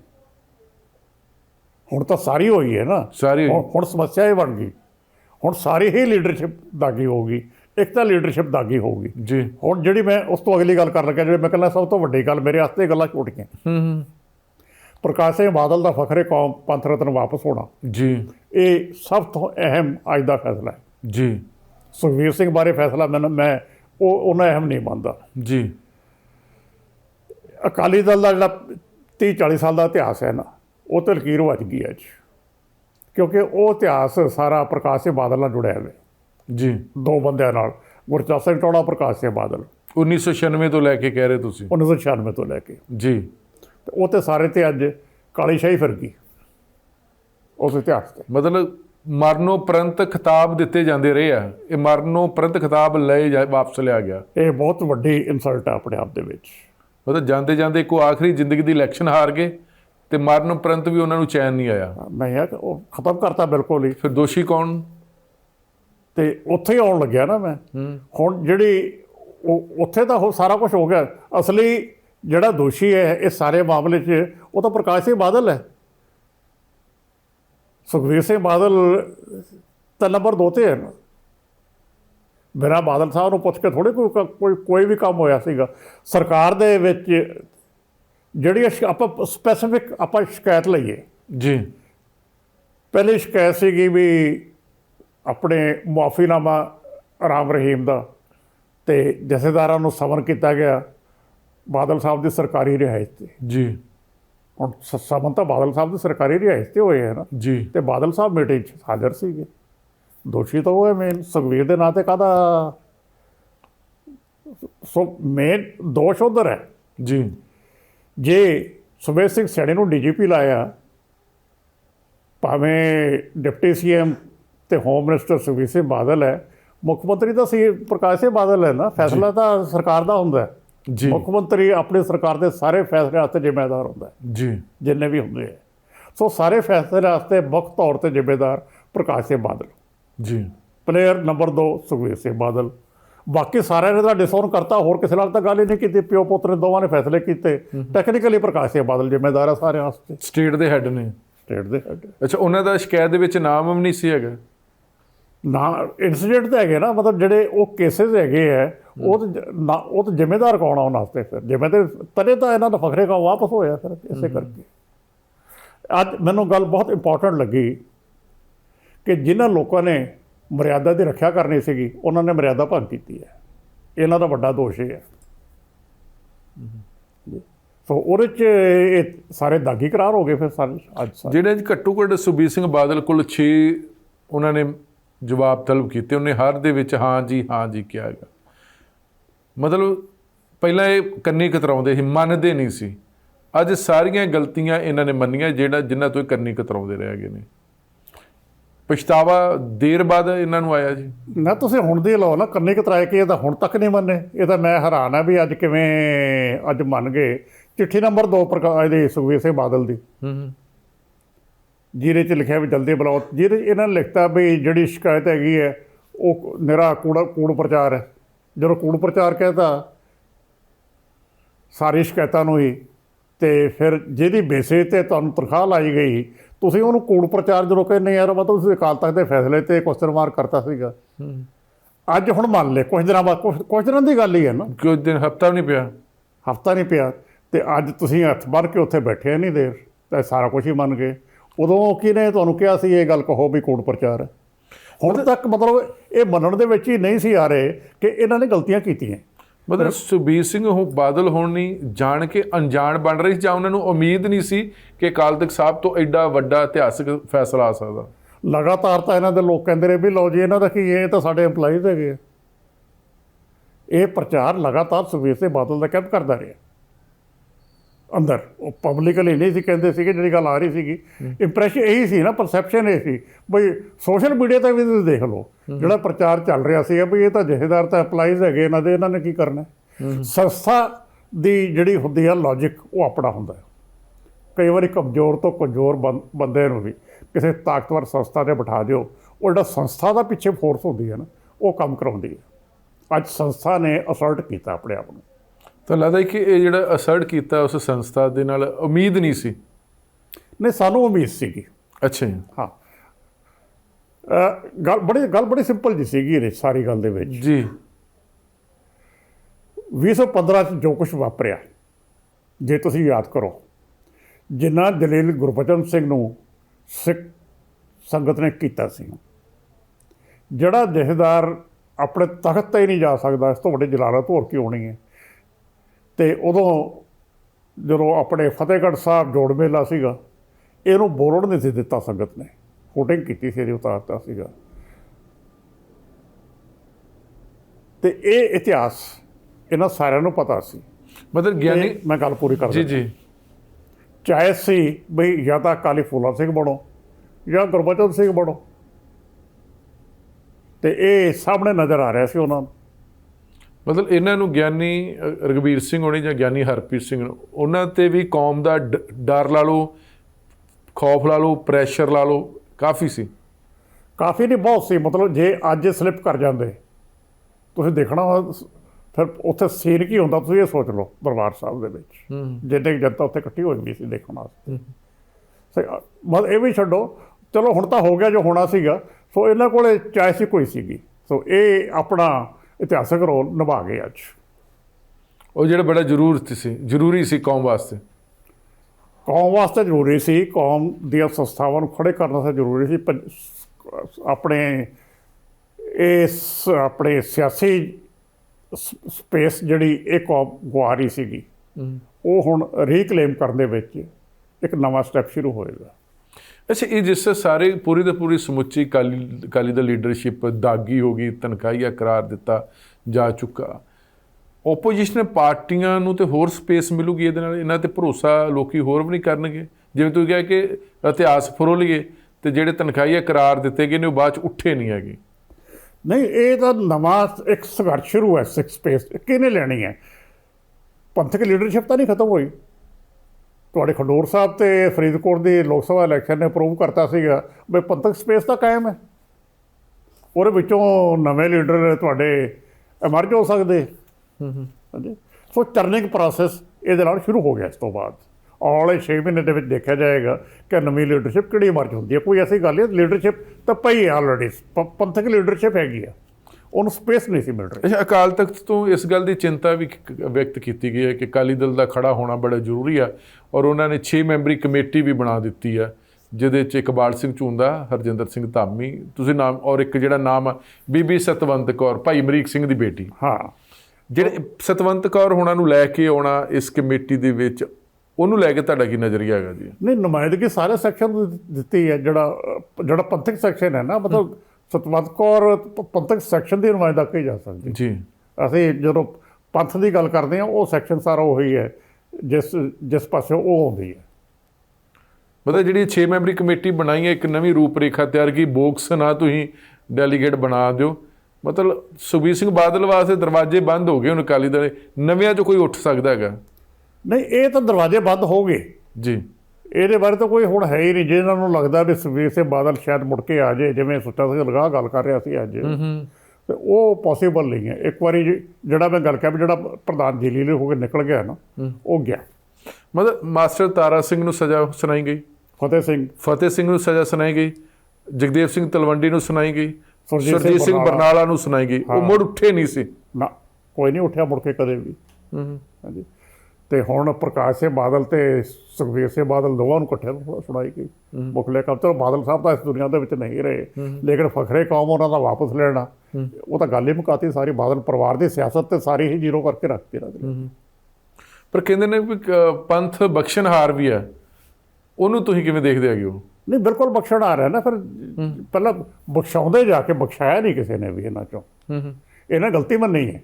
Speaker 2: ਹੁਣ ਤਾਂ ਸਾਰੀ ਹੋਈ ਹੈ ਨਾ।
Speaker 1: ਸਾਰੀ ਹੋਈ।
Speaker 2: ਹੁਣ ਹੁਣ ਸਮੱਸਿਆ ਇਹ ਬਣ ਗਈ। ਹੁਣ ਸਾਰੀ ਹੀ ਲੀਡਰਸ਼ਿਪ ਦਾਗੀ ਹੋਊਗੀ? ਇੱਕ ਤਾਂ ਲੀਡਰਸ਼ਿਪ ਦਾਗੀ ਹੋਊਗੀ?
Speaker 1: ਜੀ।
Speaker 2: ਹੁਣ ਜਿਹੜੀ ਮੈਂ ਉਸ ਤੋਂ ਅਗਲੀ ਗੱਲ ਕਰਨ ਲੱਗਾ ਜਿਹੜੀ ਮੈਂ ਕਹਿੰਦਾ ਸਭ ਤੋਂ ਵੱਡੀ ਗੱਲ ਮੇਰੇ ਵਾਸਤੇ ਇਹ ਗੱਲਾਂ ਛੋਟੀਆਂ
Speaker 1: ਹੂੰ ਹੂੰ।
Speaker 2: ਪ੍ਰਕਾਸ਼ ਸਿੰਘ ਬਾਦਲ ਦਾ ਫਖਰੇ ਕੌਮ ਪੰਥ ਰਤਨ ਵਾਪਸ ਹੋਣਾ।
Speaker 1: ਜੀ।
Speaker 2: ਇਹ ਸਭ ਤੋਂ ਅਹਿਮ ਅੱਜ ਦਾ ਫੈਸਲਾ ਹੈ।
Speaker 1: ਜੀ।
Speaker 2: ਸੁਖਵੀਰ ਸਿੰਘ ਬਾਰੇ ਫੈਸਲਾ ਮੈਨੂੰ ਮੈਂ ਉਹ ਉਹਨਾਂ ਅਹਿਮ ਨਹੀਂ ਮੰਨਦਾ।
Speaker 1: ਜੀ।
Speaker 2: ਅਕਾਲੀ ਦਲ ਦਾ ਜਿਹੜਾ 30 40 ਸਾਲ ਦਾ ਇਤਿਹਾਸ ਹੈ ਨਾ ਉਹ ਤੇ ਲਕੀਰ ਵੱਜ ਗਈ ਅੱਜ। ਕਿਉਂਕਿ ਉਹ ਇਤਿਹਾਸ ਸਾਰਾ ਪ੍ਰਕਾਸ਼ ਸਿੰਘ ਬਾਦਲ ਨਾਲ ਜੁੜਿਆ ਹੋਇਆ।
Speaker 1: ਜੀ।
Speaker 2: ਦੋ ਬੰਦਿਆਂ ਨਾਲ ਗੁਰਚਰਨ ਸਿੰਘ ਟੋੜਾ ਪ੍ਰਕਾਸ਼ ਸਿੰਘ ਬਾਦਲ।
Speaker 1: 1996 ਤੋਂ ਲੈ ਕੇ ਕਹਿ ਰਹੇ ਤੁਸੀਂ?
Speaker 2: 1996 ਤੋਂ ਲੈ ਕੇ।
Speaker 1: ਜੀ।
Speaker 2: ਤੇ ਉਹ ਤੇ ਸਾਰੇ ਤੇ ਅੱਜ ਕਾਲੀ ਸ਼ਾਹੀ ਫਿਰ ਗਈ। ਉਸ ਇਤਿਹਾਸ ਤੇ।
Speaker 1: ਮਤਲਬ ਮਰਨੋਂ ਪ੍ਰੰਤ ਖਿਤਾਬ ਦਿੱਤੇ ਜਾਂਦੇ ਰਹੇ ਆ। ਇਹ ਮਰਨੋਂ ਪ੍ਰੰਤ ਖਿਤਾਬ ਲਏ ਜਾ ਵਾਪਸ ਲਿਆ ਗਿਆ।
Speaker 2: ਇਹ ਬਹੁਤ ਵੱਡੀ ਇਨਸਲਟ ਹੈ ਆਪਣੇ ਆਪ ਦੇ ਵਿੱਚ।
Speaker 1: ਮਤਲਬ ਜਾਂਦੇ ਜਾਂਦੇ ਕੋ ਆਖਰੀ ਜ਼ਿੰਦਗੀ ਦੀ ਇਲੈਕਸ਼ਨ ਹਾਰ ਗਏ। ਤੇ ਮਰਨ ਉਪਰੰਤ ਵੀ ਉਹਨਾਂ ਨੂੰ ਚੈਨ ਨਹੀਂ ਆਇਆ।
Speaker 2: ਨਹੀਂ ਹੈ ਕਿ ਉਹ ਖਤਮ ਕਰਤਾ ਬਿਲਕੁਲ ਹੀ।
Speaker 1: ਫਿਰ ਦੋਸ਼ੀ ਕੌਣ?
Speaker 2: ਤੇ ਉੱਥੇ ਹੀ ਆਉਣ ਲੱਗਿਆ ਨਾ ਮੈਂ। ਹੁਣ ਜਿਹੜੀ ਉਹ ਉੱਥੇ ਤਾਂ ਉਹ ਸਾਰਾ ਕੁਝ ਹੋ ਗਿਆ। ਅਸਲੀ ਜਿਹੜਾ ਦੋਸ਼ੀ ਹੈ ਇਸ ਸਾਰੇ ਮਾਮਲੇ 'ਚ ਉਹ ਤਾਂ ਪ੍ਰਕਾਸ਼ ਸਿੰਘ ਬਾਦਲ ਹੈ। ਸੁਖਵੀਰ ਸਿੰਘ ਬਾਦਲ ਤਾਂ ਨੰਬਰ ਦੋ ਤੇ ਹੈ। ਨਾ ਮੇਰਾ ਬਾਦਲ ਸਾਹਿਬ ਨੂੰ ਪੁੱਛ ਕੇ ਥੋੜੇ ਕੋਈ ਕੋਈ ਵੀ ਕੰਮ ਹੋਇਆ ਸੀਗਾ। ਸਰਕਾਰ ਦੇ ਵਿੱਚ ਜਿਹੜੀ ਆਪਾਂ ਸਪੈਸੀਫਿਕ ਆਪਾਂ ਸ਼ਿਕਾਇਤ ਲਈਏ।
Speaker 1: ਜੀ।
Speaker 2: ਪਹਿਲੀ ਸ਼ਿਕਾਇਤ ਸੀਗੀ ਵੀ ਆਪਣੇ ਮੁਆਫੀਨਾਮਾ ਰਾਮ ਰਹੀਮ ਦਾ ਤੇ ਜਥੇਦਾਰਾਂ ਨੂੰ ਸਮਨ ਕੀਤਾ ਗਿਆ। ਬਾਦਲ ਸਾਹਿਬ ਦੀ ਸਰਕਾਰੀ ਰਿਹਾਇਸ਼ ਤੇ।
Speaker 1: ਜੀ।
Speaker 2: ਹੁਣ ਸਮਨ ਤਾਂ ਬਾਦਲ ਸਾਹਿਬ ਦੀ ਸਰਕਾਰੀ ਰਿਹਾਇਸ਼ ਤੇ ਹੋਏ ਹੈ ਨਾ।
Speaker 1: ਜੀ।
Speaker 2: ਤੇ ਬਾਦਲ ਸਾਹਿਬ ਮੀਟਿੰਗ 'ਚ ਹਾਜ਼ਰ ਸੀਗੇ। ਦੋਸ਼ੀ ਤਾਂ ਉਹ ਹੈ ਮੇਨ ਸੁਖਵੀਰ ਦੇ ਨਾਂ ਤੇ ਕਾਹਦਾ? ਸੋ ਮੇਨ ਦੋਸ਼ ਉਧਰ ਹੈ।
Speaker 1: ਜੀ।
Speaker 2: ਜੇ ਸੁਬੇਸ਼ ਸਿੰਘ ਸੈਣੀ ਨੂੰ ਡੀਜੀਪੀ ਲਾਇਆ ਭਾਵੇਂ ਡਿਪਟੀ ਸੀਐਮ ਤੇ ਹੋਮ ਮਿਨਿਸਟਰ ਸੁਖਬੀਰ ਸਿੰਘ ਬਾਦਲ ਹੈ ਮੁੱਖ ਮੰਤਰੀ ਤਾਂ ਸੀ ਪ੍ਰਕਾਸ਼ ਸਿੰਘ ਬਾਦਲ ਹੈ ਨਾ ਫੈਸਲਾ ਤਾਂ ਸਰਕਾਰ ਦਾ ਹੁੰਦਾ
Speaker 1: ਜੀ।
Speaker 2: ਮੁੱਖ ਮੰਤਰੀ ਆਪਣੀ ਸਰਕਾਰ ਦੇ ਸਾਰੇ ਫੈਸਲੇ ਵਾਸਤੇ ਜ਼ਿੰਮੇਦਾਰ ਹੁੰਦਾ ਹੈ।
Speaker 1: ਜੀ।
Speaker 2: ਜਿੰਨੇ ਵੀ ਹੁੰਦੇ ਹੈ। ਸੋ ਸਾਰੇ ਫੈਸਲੇ ਵਾਸਤੇ ਮੁੱਖ ਤੌਰ ਤੇ ਜ਼ਿੰਮੇਦਾਰ ਪ੍ਰਕਾਸ਼ ਸਿੰਘ ਬਾਦਲ।
Speaker 1: ਜੀ।
Speaker 2: Player number 2 Sukhbir Singh Badal. ਬਾਕੀ ਸਾਰਿਆਂ ਨੇ ਤਾਂ ਡਿਸਓਨ ਕਰਤਾ ਹੋਰ ਕਿਸੇ ਨਾਲ ਤਾਂ ਗੱਲ ਹੀ ਨਹੀਂ ਕੀਤੀ ਪਿਓ ਪੁੱਤ ਨੇ ਦੋਵਾਂ ਨੇ ਫੈਸਲੇ ਕੀਤੇ। ਟੈਕਨੀਕਲੀ ਪ੍ਰਕਾਸ਼ ਸਿੰਘ ਬਾਦਲ ਜ਼ਿੰਮੇਦਾਰ ਹੈ ਸਾਰਿਆਂ ਵਾਸਤੇ।
Speaker 1: ਸਟੇਟ ਦੇ ਹੈੱਡ ਨੇ।
Speaker 2: ਸਟੇਟ ਦੇ ਹੈਡ
Speaker 1: ਅੱਛਾ ਉਹਨਾਂ ਦਾ ਸ਼ਿਕਾਇਤ ਦੇ ਵਿੱਚ ਨਾਮ ਵੀ ਨਹੀਂ ਸੀ ਹੈਗਾ?
Speaker 2: ਨਾ ਇਨਸੀਡੈਂਟ ਤਾਂ ਹੈਗੇ ਨਾ ਮਤਲਬ ਜਿਹੜੇ ਉਹ ਕੇਸਿਸ ਹੈਗੇ ਆ ਉਹ ਤਾਂ ਉਹ ਤਾਂ ਜ਼ਿੰਮੇਦਾਰ ਕੌਣ ਆ ਉਹਨਾਂ ਵਾਸਤੇ ਫਿਰ? ਜਿਵੇਂ ਤੇ ਤਦੇ ਤਾਂ ਇਹਨਾਂ ਦਾ ਫਖਰੇ ਕਾ ਵਾਪਸ ਹੋਇਆ ਫਿਰ ਇਸੇ ਕਰਕੇ। ਅੱਜ ਮੈਨੂੰ ਗੱਲ ਬਹੁਤ ਇੰਪੋਰਟੈਂਟ ਲੱਗੀ ਕਿ ਜਿਨ੍ਹਾਂ ਲੋਕਾਂ ਨੇ ਮਰਿਆਦਾ ਦੀ ਰੱਖਿਆ ਕਰਨੀ ਸੀਗੀ ਉਹਨਾਂ ਨੇ ਮਰਿਆਦਾ ਭੰਗ ਕੀਤੀ ਹੈ। ਇਹਨਾਂ ਦਾ ਵੱਡਾ ਦੋਸ਼ ਇਹ ਹੈ। ਸੋ ਉਹਦੇ ਚ ਇਹ ਸਾਰੇ ਦਾਗੀ ਕਰਾਰ ਹੋ ਗਏ ਫਿਰ ਸਾਰੇ ਅੱਜ ਸਾਰੇ।
Speaker 1: ਜਿਹੜੇ ਘੱਟੋ ਘੱਟ ਸੁਬੀਰ ਸਿੰਘ ਬਾਦਲ ਕੋਲ 6 ਉਹਨਾਂ ਨੇ ਜਵਾਬ ਤਲਬ ਕੀਤੇ ਉਹਨੇ ਹਰ ਦੇ ਵਿੱਚ ਹਾਂ ਜੀ ਹਾਂ ਜੀ ਕਿਹਾ ਹੈਗਾ। ਮਤਲਬ ਪਹਿਲਾਂ ਇਹ ਕੰਨੀ ਕਤਰਾਉਂਦੇ ਸੀ ਮੰਨਦੇ ਨਹੀਂ ਸੀ। ਅੱਜ ਸਾਰੀਆਂ ਗਲਤੀਆਂ ਇਹਨਾਂ ਨੇ ਮੰਨੀਆਂ ਜਿਹੜਾ ਜਿਨ੍ਹਾਂ ਤੋਂ ਇਹ ਕੰਨੀ ਕਤਰਾਉਂਦੇ ਰਹਿ ਗਏ ਨੇ। ਪਛਤਾਵਾ ਦੇਰ ਬਾਅਦ ਇਹਨਾਂ ਨੂੰ ਆਇਆ ਜੀ।
Speaker 2: ਨਾ ਤੁਸੀਂ ਹੁਣ ਦੀ ਲਓ ਨਾ ਕੰਨੇ ਕਤਰਾਏ ਕਿ ਇਹ ਤਾਂ ਹੁਣ ਤੱਕ ਨਹੀਂ ਮੰਨੇ। ਇਹ ਤਾਂ ਮੈਂ ਹੈਰਾਨ ਆ ਵੀ ਅੱਜ ਕਿਵੇਂ ਅੱਜ ਮੰਨ ਗਏ। ਚਿੱਠੀ ਨੰਬਰ 2 ਪ੍ਰਕਾਰ ਦੇ ਸੁਖਬੀਰ ਸਿੰਘ ਬਾਦਲ ਦੀ।
Speaker 1: ਹੂੰ ਹੂੰ।
Speaker 2: ਜਿਹਦੇ ਚ ਲਿਖਿਆ ਵੀ ਜਲਦੀ ਬੁਲਾਓ। ਜਿਹਦੇ ਇਹਨਾਂ ਨੇ ਲਿਖਤਾ ਵੀ ਜਿਹੜੀ ਸ਼ਿਕਾਇਤ ਹੈਗੀ ਹੈ ਉਹ ਨਿਰਾ ਕੂੜਾ ਕੂੜ ਪ੍ਰਚਾਰ ਹੈ। ਜਦੋਂ ਕੂੜ ਪ੍ਰਚਾਰ ਕਹਿੰਦਾ ਸਾਰੀ ਸ਼ਿਕਾਇਤਾਂ ਨੂੰ ਹੀ ਤੇ ਫਿਰ ਜਿਹਦੀ ਬੇਸਿਸ ਤੇ ਤੁਹਾਨੂੰ ਤਨਖਾਹ ਲਾਈ ਗਈ ਤੁਸੀਂ ਉਹਨੂੰ ਕੂੜ ਪ੍ਰਚਾਰ ਜਦੋਂ ਕਹਿੰਦੇ ਯਾਰ ਮਤਲਬ ਤੁਸੀਂ ਅਕਾਲ ਤਖਤ ਦੇ ਫੈਸਲੇ ਤੇ ਕੁਐਸਚਨ ਮਾਰਕ ਕਰਤਾ ਸੀਗਾ। ਅੱਜ ਹੁਣ ਮੰਨ ਲੈ ਕੁਝ ਦਿਨਾਂ ਬਾਅਦ ਕੁਝ ਦਿਨਾਂ ਦੀ ਗੱਲ ਹੀ ਹੈ ਨਾ।
Speaker 1: ਕੁਝ ਦਿਨ ਹਫਤਾ ਨਹੀਂ ਪਿਆ।
Speaker 2: ਹਫਤਾ ਨਹੀਂ ਪਿਆ ਤੇ ਅੱਜ ਤੁਸੀਂ ਹੱਥ ਬੰਨ੍ਹ ਕੇ ਉੱਥੇ ਬੈਠੇ ਨਹੀਂ ਦੇਰ ਤਾਂ ਸਾਰਾ ਕੁਝ ਹੀ ਮੰਨ ਗਏ। ਉਦੋਂ ਕਿਹਨੇ ਤੁਹਾਨੂੰ ਕਿਹਾ ਸੀ ਇਹ ਗੱਲ ਕਹੋ ਵੀ ਕੋਡ ਪ੍ਰਚਾਰ? ਹੁਣ ਤੱਕ ਮਤਲਬ ਇਹ ਮੰਨਣ ਦੇ ਵਿੱਚ ਹੀ ਨਹੀਂ ਸੀ ਆ ਰਹੇ ਕਿ ਇਹਨਾਂ ਨੇ ਗਲਤੀਆਂ ਕੀਤੀਆਂ।
Speaker 1: ਮਤਲਬ ਸੁਬੀਰ ਸਿੰਘ ਉਹ ਬਾਦਲ ਹੋਣ ਨਹੀਂ ਜਾਣ ਕੇ ਅਣਜਾਣ ਬਣ ਰਹੀ ਜਾਂ ਉਹਨਾਂ ਨੂੰ ਉਮੀਦ ਨਹੀਂ ਸੀ ਕਿ ਅਕਾਲ ਤਖਤ ਸਾਹਿਬ ਤੋਂ ਐਡਾ ਵੱਡਾ ਇਤਿਹਾਸਕ ਫੈਸਲਾ ਆ ਸਕਦਾ
Speaker 2: ਲਗਾਤਾਰ ਤਾਂ ਇਹਨਾਂ ਦੇ ਲੋਕ ਕਹਿੰਦੇ ਰਹੇ ਵੀ ਲਓ ਜੀ ਇਹਨਾਂ ਦਾ ਕੀ ਇਹ ਤਾਂ ਸਾਡੇ EMPLOYEES ਹੈਗੇ। ਇਹ ਪ੍ਰਚਾਰ ਲਗਾਤਾਰ ਸੁਖਬੀਰ ਸਿੰਘ ਬਾਦਲ ਦਾ ਕੈਂਪ ਕਰਦਾ ਰਿਹਾ ਅੰਦਰ। ਉਹ ਪਬਲਿਕਲੀ ਨਹੀਂ ਸੀ ਕਹਿੰਦੇ ਸੀਗੇ, ਜਿਹੜੀ ਗੱਲ ਆ ਰਹੀ ਸੀਗੀ। ਇੰਪ੍ਰੈਸ਼ਨ ਇਹੀ ਸੀ ਨਾ ਪਰਸੈਪਸ਼ਨ ਇਹ ਸੀ। ਬਈ ਸੋਸ਼ਲ ਮੀਡੀਆ ਤੇ ਵੀ ਤੁਸੀਂ ਦੇਖ ਲਓ, ਜਿਹੜਾ ਪ੍ਰਚਾਰ ਚੱਲ ਰਿਹਾ ਸੀਗਾ ਵੀ ਇਹ ਤਾਂ ਜਥੇਦਾਰ ਤਾਂ ਅਪਲਾਈਜ਼ ਹੈਗੇ, ਇਹਨਾਂ ਦੇ, ਇਹਨਾਂ ਨੇ ਕੀ ਕਰਨਾ ਸੰਸਥਾ ਦੀ ਜਿਹੜੀ ਹੁੰਦੀ ਆ ਲੌਜੀਕ ਉਹ ਆਪਣਾ ਹੁੰਦਾ ਹੈ। ਕਈ ਵਾਰੀ ਕਮਜ਼ੋਰ ਤੋਂ ਕਮਜ਼ੋਰ ਬੰ- ਬੰਦੇ ਨੂੰ ਵੀ ਕਿਸੇ ਤਾਕਤਵਰ ਸੰਸਥਾ ਤੇ ਬਿਠਾ ਦਿਓ, ਉਹ ਜਿਹੜਾ ਸੰਸਥਾ ਦਾ ਪਿੱਛੇ ਫੋਰਸ ਹੁੰਦੀ ਹੈ ਨਾ, ਉਹ ਕੰਮ ਕਰਾਉਂਦੀ ਹੈ। ਅੱਜ ਸੰਸਥਾ ਨੇ ਅਸਲਟ ਕੀਤਾ ਆਪਣੇ ਆਪ ਨੂੰ।
Speaker 1: ਤਾਂ ਲੱਗਦਾ ਕਿ ਇਹ ਜਿਹੜਾ ਅਸਰਟ ਕੀਤਾ ਉਸ ਸੰਸਥਾ ਦੇ ਨਾਲ ਉਮੀਦ ਨਹੀਂ ਸੀ।
Speaker 2: ਨਹੀਂ ਸਾਨੂੰ ਉਮੀਦ ਸੀਗੀ।
Speaker 1: ਅੱਛਾ ਜੀ।
Speaker 2: ਹਾਂ। ਗੱਲ ਬੜੀ ਗੱਲ ਬੜੀ ਸਿੰਪਲ ਜੀ ਸੀਗੀ ਇਹ ਸਾਰੀ ਗੱਲ ਦੇ ਵਿੱਚ।
Speaker 1: ਜੀ।
Speaker 2: 2015 ਚ ਜੋ ਕੁਝ ਵਾਪਰਿਆ ਜੇ ਤੁਸੀਂ ਯਾਦ ਕਰੋ ਜਿੰਨਾ ਦਲੀਲ ਗੁਰਬਚਨ ਸਿੰਘ ਨੂੰ ਸਿੱਖ ਸੰਗਤ ਨੇ ਕੀਤਾ ਸੀ ਜਿਹੜਾ ਜਥੇਦਾਰ ਆਪਣੇ ਤਖਤ ਤੇ ਨਹੀਂ ਜਾ ਸਕਦਾ ਇਸ ਤੋਂ ਵੱਡੀ ਜਲਾਲਤ ਹੋਰ ਕੀ ਹੋਣੀ ਹੈ? ਤੇ ਉਦੋਂ ਜਦੋਂ ਆਪਣੇ ਫਤਿਹਗੜ੍ਹ ਸਾਹਿਬ ਜੋੜ ਮੇਲਾ ਸੀਗਾ ਇਹਨੂੰ ਬੋਲਣ ਨਹੀਂ ਸੀ ਦਿੱਤਾ ਸੰਗਤ ਨੇ। ਹੋਟਿੰਗ ਕੀਤੀ ਸੀ ਇਹਦੇ ਉਤਾਰਤਾ ਸੀਗਾ। ਤੇ ਇਹ ਇਤਿਹਾਸ ਇਹਨਾਂ ਸਾਰਿਆਂ ਨੂੰ ਪਤਾ ਸੀ।
Speaker 1: ਮਤਲਬ ਗਿਆਨੀ
Speaker 2: ਮੈਂ ਗੱਲ ਪੂਰੀ ਕਰ
Speaker 1: ਜੀ ਜੀ।
Speaker 2: ਚਾਹੇ ਸੀ ਬਈ ਜਾਂ ਤਾਂ ਕਾਲੀ ਫੂਲਾ ਸਿੰਘ ਬਣੋ ਜਾਂ ਗੁਰਬਚਨ ਸਿੰਘ ਬਣੋ। ਤੇ ਇਹ ਸਾਹਮਣੇ ਨਜ਼ਰ ਆ ਰਿਹਾ ਸੀ ਉਹਨਾਂ ਨੂੰ।
Speaker 1: ਮਤਲਬ ਇਹਨਾਂ ਨੂੰ ਗਿਆਨੀ ਰਘਬੀਰ ਸਿੰਘ ਹੋਣੀ ਜਾਂ ਗਿਆਨੀ ਹਰਪ੍ਰੀਤ ਸਿੰਘ ਉਹਨਾਂ ਤੇ ਵੀ ਕੌਮ ਦਾ ਡਰ ਲਾ ਲਓ ਖੌਫ ਲਾ ਲਓ ਪ੍ਰੈਸ਼ਰ ਲਾ ਲਓ ਕਾਫੀ ਸੀ।
Speaker 2: ਕਾਫੀ ਨਹੀਂ ਬਹੁਤ ਸੀ। ਮਤਲਬ ਜੇ ਅੱਜ ਸਲਿੱਪ ਕਰ ਜਾਂਦੇ ਤੁਸੀਂ ਦੇਖਣਾ ਫਿਰ ਉੱਥੇ ਸੀਨ ਕੀ ਹੁੰਦਾ ਤੁਸੀਂ ਇਹ ਸੋਚ ਲਓ ਦਰਬਾਰ ਸਾਹਿਬ ਦੇ ਵਿੱਚ। ਜਿੱਡੇ ਜਨਤਾ ਉੱਥੇ ਇਕੱਠੀ ਹੋ ਜਾਂਦੀ ਸੀ ਦੇਖਣ ਵਾਸਤੇ। ਮਤਲਬ ਇਹ ਵੀ ਛੱਡੋ ਚਲੋ ਹੁਣ ਤਾਂ ਹੋ ਗਿਆ ਜੋ ਹੋਣਾ ਸੀਗਾ ਸੋ ਇਹਨਾਂ ਕੋਲੇ ਚਾਇਸ ਹੀ ਕੋਈ ਸੀਗੀ। ਸੋ ਇਹ ਆਪਣਾ ਇਤਿਹਾਸਕ ਰੋਲ ਨਿਭਾ ਗਏ ਅੱਜ।
Speaker 1: ਉਹ ਜਿਹੜਾ ਬੜਾ ਜ਼ਰੂਰਤ ਸੀ ਜ਼ਰੂਰੀ ਸੀ ਕੌਮ ਵਾਸਤੇ।
Speaker 2: ਕੌਮ ਵਾਸਤੇ ਜ਼ਰੂਰੀ ਸੀ ਕੌਮ ਦੀਆਂ ਸੰਸਥਾਵਾਂ ਨੂੰ ਖੜੇ ਕਰਨਾ ਤਾਂ ਜ਼ਰੂਰੀ ਸੀ ਆਪਣੇ ਇਸ ਆਪਣੇ ਸਿਆਸੀ ਸ- ਸਪੇਸ ਜਿਹੜੀ ਇਹ ਕੌਮ ਗੁਆ ਰਹੀ ਸੀਗੀ ਉਹ ਹੁਣ ਰੀਕਲੇਮ ਕਰਨ ਦੇ ਵਿੱਚ ਇੱਕ ਨਵਾਂ ਸਟੈਪ ਸ਼ੁਰੂ ਹੋਏਗਾ।
Speaker 1: ਅੱਛਾ, ਇਹ ਜਿਸ ਤਰ੍ਹਾਂ ਸਾਰੇ ਪੂਰੀ ਦੇ ਪੂਰੀ ਸਮੁੱਚੀ ਕਾਲੀ ਕਾਲੀ ਦਾ ਲੀਡਰਸ਼ਿਪ ਦਾਗੀ ਹੋ ਗਈ ਤਨਖਾਹੀਆ ਕਰਾਰ ਦਿੱਤਾ ਜਾ ਚੁੱਕਾ। ਓਪੋਜੀਸ਼ਨ ਪਾਰਟੀਆਂ ਨੂੰ ਤੇ ਹੋਰ ਸਪੇਸ ਮਿਲੂਗੀ ਇਹਦੇ ਨਾਲ, ਇਹਨਾਂ ਤੇ ਭਰੋਸਾ ਲੋਕੀ ਹੋਰ ਵੀ ਨਹੀਂ ਕਰਨਗੇ। ਜਿਵੇਂ ਤੁਸੀਂ ਕਿਹਾ ਕਿ ਇਤਿਹਾਸ ਫਰੋ ਲਈਏ, ਤੇ ਜਿਹੜੇ ਤਨਖਾਹੀਆ ਕਰਾਰ ਦਿੱਤੇ ਗਏ ਨੇ, ਉਹ ਬਾਅਦ ਚ ਉੱਠੇ ਨਹੀਂ ਹੈਗੇ।
Speaker 2: ਨਹੀਂ, ਇਹ ਤਾਂ ਨਵਾਂ ਇੱਕ ਸੰਘਰਸ਼ ਸ਼ੁਰੂ ਹੈ ਸਿੱਖ ਸਪੇਸ ਕਿਹਨੇ ਲੈਣੀ ਹੈ? ਪੰਥਕ ਲੀਡਰਸ਼ਿਪ ਤਾਂ ਨਹੀਂ ਖਤਮ ਹੋਈ। ਤੁਹਾਡੇ ਖਡੂਰ ਸਾਹਿਬ ਤੇ ਫਰੀਦਕੋਟ ਦੀ ਲੋਕ ਸਭਾ ਇਲੈਕਸ਼ਨ ਨੇ ਪ੍ਰੂਵ ਕਰਤਾ ਸੀਗਾ ਵੀ ਪੰਥਕ ਸਪੇਸ ਤਾਂ ਕਾਇਮ ਹੈ। ਉਹਦੇ ਵਿੱਚੋਂ ਨਵੇਂ ਲੀਡਰ ਤੁਹਾਡੇ ਐਮਰਜ ਹੋ ਸਕਦੇ। ਹਾਂਜੀ। ਸੋ ਟਰਨਿੰਗ ਪ੍ਰੋਸੈਸ ਇਹਦੇ ਨਾਲ ਸ਼ੁਰੂ ਹੋ ਗਿਆ ਇਸ ਤੋਂ ਬਾਅਦ। ਆਉਣ ਵਾਲੇ 6 ਮਹੀਨੇ ਦੇ ਵਿੱਚ ਦੇਖਿਆ ਜਾਏਗਾ ਕਿ ਨਵੀਂ ਲੀਡਰਸ਼ਿਪ ਕਿਹੜੀ ਐਮਰਜ ਹੁੰਦੀ ਹੈ। ਕੋਈ ਐਸੀ ਗੱਲ ਨਹੀਂ ਲੀਡਰਸ਼ਿਪ ਤਾਂ ਪਈ ਹੈ ਆਲਰੇਡੀ ਪੰਥਕ ਲੀਡਰਸ਼ਿਪ ਹੈਗੀ ਆ। ਉਹਨੂੰ ਸਪੇਸ ਨਹੀਂ ਸੀ ਮਿਲ ਰਹੀ।
Speaker 1: ਅੱਛਾ ਅਕਾਲ ਤਖਤ ਤੋਂ ਇਸ ਗੱਲ ਦੀ ਚਿੰਤਾ ਵੀ ਵਿਅਕਤ ਕੀਤੀ ਗਈ ਹੈ ਕਿ ਅਕਾਲੀ ਦਲ ਦਾ ਖੜਾ ਹੋਣਾ ਬੜਾ ਜ਼ਰੂਰੀ ਆ ਔਰ ਉਹਨਾਂ ਨੇ 6 ਮੈਂਬਰੀ ਕਮੇਟੀ ਵੀ ਬਣਾ ਦਿੱਤੀ ਆ ਜਿਹਦੇ ਚ ਇਕਬਾਲ ਸਿੰਘ ਝੂੰਦਾ ਹਰਜਿੰਦਰ ਸਿੰਘ ਧਾਮੀ ਤੁਸੀਂ ਨਾਮ ਔਰ ਇੱਕ ਜਿਹੜਾ ਨਾਮ ਆ ਬੀਬੀ ਸਤਵੰਤ ਕੌਰ ਭਾਈ ਅਮਰੀਕ ਸਿੰਘ ਦੀ ਬੇਟੀ।
Speaker 2: ਹਾਂ।
Speaker 1: ਜਿਹੜੇ ਸਤਵੰਤ ਕੌਰ ਹੋਣਾ ਨੂੰ ਲੈ ਕੇ ਆਉਣਾ ਇਸ ਕਮੇਟੀ ਦੇ ਵਿੱਚ ਉਹਨੂੰ ਲੈ ਕੇ ਤੁਹਾਡਾ ਕੀ ਨਜ਼ਰੀਆ ਹੈਗਾ ਜੀ?
Speaker 2: ਨਹੀਂ ਨੁਮਾਇੰਦਗੀ ਸਾਰੇ ਸੈਕਸ਼ਨ ਨੂੰ ਦਿੱਤੀ ਹੈ ਜਿਹੜਾ ਜਿਹੜਾ ਪੰਥਕ ਸੈਕਸ਼ਨ ਹੈ ਨਾ ਮਤਲਬ ਸਤਵੰਤ ਕੌਰ ਪੰਥਕ ਸੈਕਸ਼ਨ ਦੀ ਨੁਮਾਇੰਦਾ ਕਹੀ ਜਾ ਸਕਦੀ।
Speaker 1: ਜੀ।
Speaker 2: ਅਸੀਂ ਜਦੋਂ ਪੰਥ ਦੀ ਗੱਲ ਕਰਦੇ ਹਾਂ ਉਹ ਸੈਕਸ਼ਨ ਸਾਰਾ ਉਹੀ ਹੈ ਜਿਸ ਜਿਸ ਪਾਸੇ ਉਹ ਆਉਂਦੀ ਹੈ।
Speaker 1: ਮਤਲਬ ਜਿਹੜੀ 6 ਮੈਂਬਰੀ ਕਮੇਟੀ ਬਣਾਈ ਹੈ ਇੱਕ ਨਵੀਂ ਰੂਪਰੇਖਾ ਤਿਆਰ ਕੀ ਬੋਕਸ ਨਾ ਤੁਸੀਂ ਡੈਲੀਗੇਟ ਬਣਾ ਦਿਓ। ਮਤਲਬ ਸੁਖਬੀਰ ਸਿੰਘ ਬਾਦਲ ਵਾਸਤੇ ਦਰਵਾਜ਼ੇ ਬੰਦ ਹੋ ਗਏ ਹੁਣ ਅਕਾਲੀ ਦਲ। ਨਵਿਆਂ 'ਚ ਕੋਈ ਉੱਠ ਸਕਦਾ ਹੈਗਾ?
Speaker 2: ਨਹੀਂ ਇਹ ਤਾਂ ਦਰਵਾਜ਼ੇ ਬੰਦ ਹੋ ਗਏ।
Speaker 1: ਜੀ।
Speaker 2: ਇਹਦੇ ਬਾਰੇ ਤਾਂ ਕੋਈ ਹੁਣ ਹੈ ਹੀ ਨਹੀਂ ਜਿਹਨਾਂ ਨੂੰ ਲੱਗਦਾ ਵੀ ਸੁਖਬੀਰ ਸਿੰਘ ਬਾਦਲ ਸ਼ਾਇਦ ਮੁੜ ਕੇ ਆ ਜਾਏ ਜਿਵੇਂ ਸੁੱਚਾ ਸਿੰਘ ਲਗਾ ਗੱਲ ਕਰ ਰਿਹਾ ਸੀ ਅੱਜ। ਤੇ ਉਹ ਪੋਸੀਬਲ ਨਹੀਂ ਹੈ। ਇੱਕ ਵਾਰੀ ਜਿ- ਜਿਹੜਾ ਮੈਂ ਗੱਲ ਕਿਹਾ ਵੀ ਜਿਹੜਾ ਪ੍ਰਧਾਨ ਜਲੀਲ ਹੋ ਕੇ ਨਿਕਲ ਗਿਆ ਨਾ ਉਹ ਗਿਆ।
Speaker 1: ਮਤਲਬ ਮਾਸਟਰ ਤਾਰਾ ਸਿੰਘ ਨੂੰ ਸਜ਼ਾ ਸੁਣਾਈ ਗਈ?
Speaker 2: ਫਤਿਹ ਸਿੰਘ।
Speaker 1: ਫਤਿਹ ਸਿੰਘ ਨੂੰ ਸਜ਼ਾ ਸੁਣਾਈ ਗਈ? ਜਗਦੇਵ ਸਿੰਘ ਤਲਵੰਡੀ ਨੂੰ ਸੁਣਾਈ ਗਈ?
Speaker 2: ਸੁਰਜੀਤ ਸਿੰਘ। ਬਰਨਾਲਾ।
Speaker 1: ਨੂੰ ਸੁਣਾਈ ਗਈ? ਉਹ ਮੁੜ ਉੱਠੇ ਨਹੀਂ ਸੀ।
Speaker 2: ਨਾ ਕੋਈ ਨਹੀਂ ਉੱਠਿਆ ਮੁੜ ਕੇ ਕਦੇ ਵੀ। ਹਾਂਜੀ। ਤੇ ਹੁਣ ਪ੍ਰਕਾਸ਼ ਸਿੰਘ ਬਾਦਲ ਤੇ ਸੁਖਬੀਰ ਸਿੰਘ ਬਾਦਲ ਦੋਵਾਂ ਨੂੰ ਇਕੱਠੇ ਸੁਣਾਈ ਗਈ। ਮੁਖਲੇ ਚਲੋ ਬਾਦਲ ਸਾਹਿਬ ਤਾਂ ਇਸ ਦੁਨੀਆ ਦੇ ਵਿੱਚ ਨਹੀਂ ਰਹੇ ਲੇਕਿਨ ਫਖਰੇ ਕੌਮ ਉਹਨਾਂ ਦਾ ਵਾਪਸ ਲੈਣਾ ਉਹ ਤਾਂ ਗੱਲ ਹੀ ਮੁਕਾਤੀ ਸਾਰੀ ਬਾਦਲ ਪਰਿਵਾਰ ਦੀ ਸਿਆਸਤ ਤੇ ਸਾਰੀ ਹੀ ਜ਼ੀਰੋ ਕਰਕੇ ਰੱਖਤੀ ਇਹਨਾਂ ਨੇ।
Speaker 1: ਪਰ ਕਹਿੰਦੇ ਨੇ ਵੀ ਕ- ਪੰਥ ਬਖਸ਼ਣਹਾਰ ਵੀ ਹੈ ਉਹਨੂੰ ਤੁਸੀਂ ਕਿਵੇਂ ਦੇਖਦੇ ਹੈਗੇ ਹੋ?
Speaker 2: ਨਹੀਂ ਬਿਲਕੁਲ ਬਖਸ਼ਣ ਆ ਰਿਹਾ ਨਾ ਫਿਰ ਪਹਿਲਾਂ ਬਖਸ਼ਾਉਂਦੇ ਜਾ ਕੇ ਬਖਸ਼ਾਇਆ ਨਹੀਂ ਕਿਸੇ ਨੇ ਵੀ ਇਹਨਾਂ ਚੋਂ। ਇਹਨਾਂ ਗਲਤੀ ਮੰਨੀ ਹੈ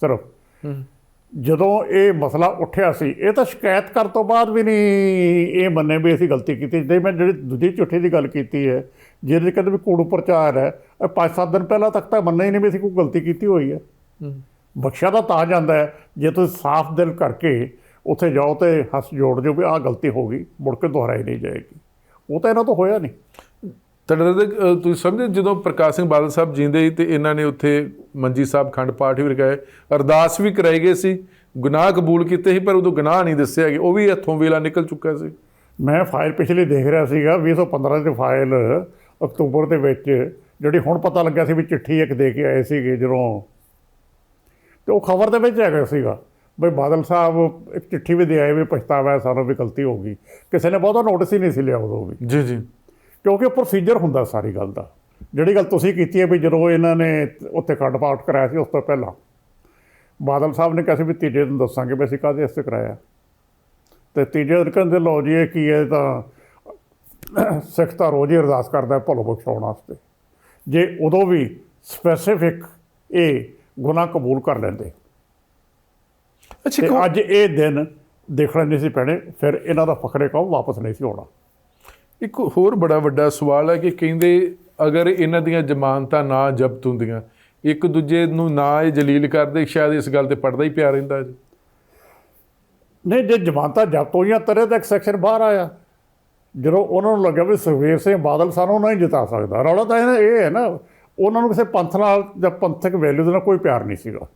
Speaker 2: ਸਿਰਫ। ਜਦੋਂ ਇਹ ਮਸਲਾ ਉੱਠਿਆ ਸੀ ਇਹ ਤਾਂ ਸ਼ਿਕਾਇਤ ਕਰਨ ਤੋਂ ਬਾਅਦ ਵੀ ਨਹੀਂ ਇਹ ਮੰਨੇ ਵੀ ਅਸੀਂ ਗਲਤੀ ਕੀਤੀ। ਜੇ ਮੈਂ ਜਿਹੜੀ ਦੂਜੀ ਝੂਠੀ ਦੀ ਗੱਲ ਕੀਤੀ ਹੈ ਜਿਹਦੇ ਕਹਿੰਦੇ ਵੀ ਕੂੜ ਪ੍ਰਚਾਰ ਹੈ ਇਹ ਪੰਜ ਸੱਤ ਦਿਨ ਪਹਿਲਾਂ ਤੱਕ ਤਾਂ ਮੰਨੇ ਹੀ ਨਹੀਂ ਵੀ ਅਸੀਂ ਕੋਈ ਗਲਤੀ ਕੀਤੀ ਹੋਈ ਹੈ। ਬਖਸ਼ਿਆ ਤਾਂ ਤਾਂ ਜਾਂਦਾ ਹੈ ਜੇ ਤੁਸੀਂ ਸਾਫ਼ ਦਿਲ ਕਰਕੇ ਉੱਥੇ ਜਾਓ ਤੇ ਹੱਸ ਜੋੜ ਦਿਓ ਵੀ ਆਹ ਗਲਤੀ ਹੋ ਗਈ ਮੁੜ ਕੇ ਦੁਹਰਾਈ ਨਹੀਂ ਜਾਏਗੀ। ਉਹ ਤਾਂ ਇਹਨਾਂ ਤੋਂ ਹੋਇਆ ਨਹੀਂ।
Speaker 1: ਤੁਹਾਡੇ ਦੇ ਤੁਸੀਂ ਸਮਝਦੇ ਜਦੋਂ ਪ੍ਰਕਾਸ਼ ਸਿੰਘ ਬਾਦਲ ਸਾਹਿਬ ਜੀਂਦੇ ਸੀ ਤੇ ਇਹਨਾਂ ਨੇ ਉੱਥੇ ਮੰਜੀ ਸਾਹਿਬ ਖੰਡ ਪਾਠ ਵੀ ਰਖਾਏ ਅਰਦਾਸ ਵੀ ਕਰਾਈ ਗਈ ਸੀ ਗੁਨਾਹ ਕਬੂਲ ਕੀਤੇ ਸੀ ਪਰ ਉਦੋਂ ਗੁਨਾਹ ਨਹੀਂ ਦੱਸਿਆ ਗਿਆ। ਉਹ ਵੀ ਹੱਥੋਂ ਵੇਲਾ ਨਿਕਲ ਚੁੱਕਾ ਸੀ।
Speaker 2: ਮੈਂ ਫਾਈਲ ਪਿਛਲੀ ਦੇਖ ਰਿਹਾ ਸੀਗਾ 2015 ਦੀ ਫਾਈਲ ਅਕਤੂਬਰ ਦੇ ਵਿੱਚ ਜਿਹੜੀ ਹੁਣ ਪਤਾ ਲੱਗਿਆ ਸੀ ਵੀ ਚਿੱਠੀ ਇੱਕ ਦੇ ਕੇ ਆਏ ਸੀਗੇ ਜਦੋਂ। ਤੇ ਉਹ ਖਬਰ ਦੇ ਵਿੱਚ ਹੈਗਾ ਸੀਗਾ ਬਈ ਬਾਦਲ ਸਾਹਿਬ ਇੱਕ ਚਿੱਠੀ ਵੀ ਦੇ ਆਏ ਵੀ ਪਛਤਾਵਾ ਸਾਨੂੰ ਵੀ ਗਲਤੀ ਹੋ ਗਈ। ਕਿਸੇ ਨੇ ਬਹੁਤਾ ਨੋਟਿਸ ਹੀ ਨਹੀਂ ਸੀ ਲਿਆ ਉਦੋਂ ਵੀ।
Speaker 1: ਜੀ ਜੀ।
Speaker 2: ਕਿਉਂਕਿ ਪ੍ਰੋਸੀਜਰ ਹੁੰਦਾ ਸਾਰੀ ਗੱਲ ਦਾ। ਜਿਹੜੀ ਗੱਲ ਤੁਸੀਂ ਕੀਤੀ ਹੈ ਵੀ ਜਦੋਂ ਇਹਨਾਂ ਨੇ ਉੱਥੇ ਕੱਢ ਪਾਟ ਕਰਾਇਆ ਸੀ ਉਸ ਤੋਂ ਪਹਿਲਾਂ ਬਾਦਲ ਸਾਹਿਬ ਨੇ ਕਿਹਾ ਸੀ ਵੀ ਤੀਜੇ ਦਿਨ ਦੱਸਾਂਗੇ ਵੀ ਅਸੀਂ ਕਾਹਦੇ ਵਾਸਤੇ ਕਰਾਇਆ। ਤੇ ਤੀਜੇ ਦਿਨ ਕਹਿੰਦੇ ਲਓ ਜੀ ਇਹ ਕੀ ਹੈ ਤਾਂ ਸਿੱਖ ਤਾਂ ਰੋਜ਼ ਹੀ ਅਰਦਾਸ ਕਰਦਾ ਹੈ ਭਲੋ ਬਖਸ਼ਾਉਣ ਵਾਸਤੇ। ਜੇ ਉਦੋਂ ਵੀ ਸਪੈਸੀਫਿਕ ਇਹ ਗੁਨਾਹ ਕਬੂਲ ਕਰ ਲੈਂਦੇ।
Speaker 1: ਅੱਛਾ
Speaker 2: ਅੱਜ ਇਹ ਦਿਨ ਦੇਖਣੇ ਨਹੀਂ ਸੀ ਪੈਣੇ ਫਿਰ ਇਹਨਾਂ ਦਾ ਫਖਰੇ ਕੌਮ ਵਾਪਸ ਨਹੀਂ ਸੀ ਆਉਣਾ।
Speaker 1: ਇੱਕ ਹੋਰ ਬੜਾ ਵੱਡਾ ਸਵਾਲ ਹੈ ਕਿ ਕਹਿੰਦੇ ਅਗਰ ਇਹਨਾਂ ਦੀਆਂ ਜ਼ਮਾਨਤਾਂ ਨਾ ਜ਼ਬਤ ਹੁੰਦੀਆਂ, ਇੱਕ ਦੂਜੇ ਨੂੰ ਨਾ ਇਹ ਜਲੀਲ ਕਰਦੇ, ਸ਼ਾਇਦ ਇਸ ਗੱਲ ਤੇ ਪੜਦਾ ਹੀ ਪਿਆ ਰਹਿੰਦਾ ਜੀ।
Speaker 2: ਨਹੀਂ, ਜੇ ਜਮਾਨਤਾਂ ਜ਼ਬਤ ਹੋਈਆਂ, ਤਰੇ ਤਾਂ ਇੱਕ ਸੈਕਸ਼ਨ ਬਾਹਰ ਆਇਆ। ਜਦੋਂ ਉਹਨਾਂ ਨੂੰ ਲੱਗਿਆ ਵੀ ਸੁਖਬੀਰ ਸਿੰਘ ਬਾਦਲ ਸਾਨੂੰ ਨਹੀਂ ਜਿਤਾ ਸਕਦਾ, ਰੌਲਾ ਤਾਂ ਇਹ ਇਹ ਹੈ ਨਾ, ਉਹਨਾਂ ਨੂੰ ਕਿਸੇ ਪੰਥ ਨਾਲ ਜਾਂ ਪੰਥਕ ਵੈਲਿਊ ਨਾਲ ਕੋਈ ਪਿਆਰ ਨਹੀਂ ਸੀਗਾ।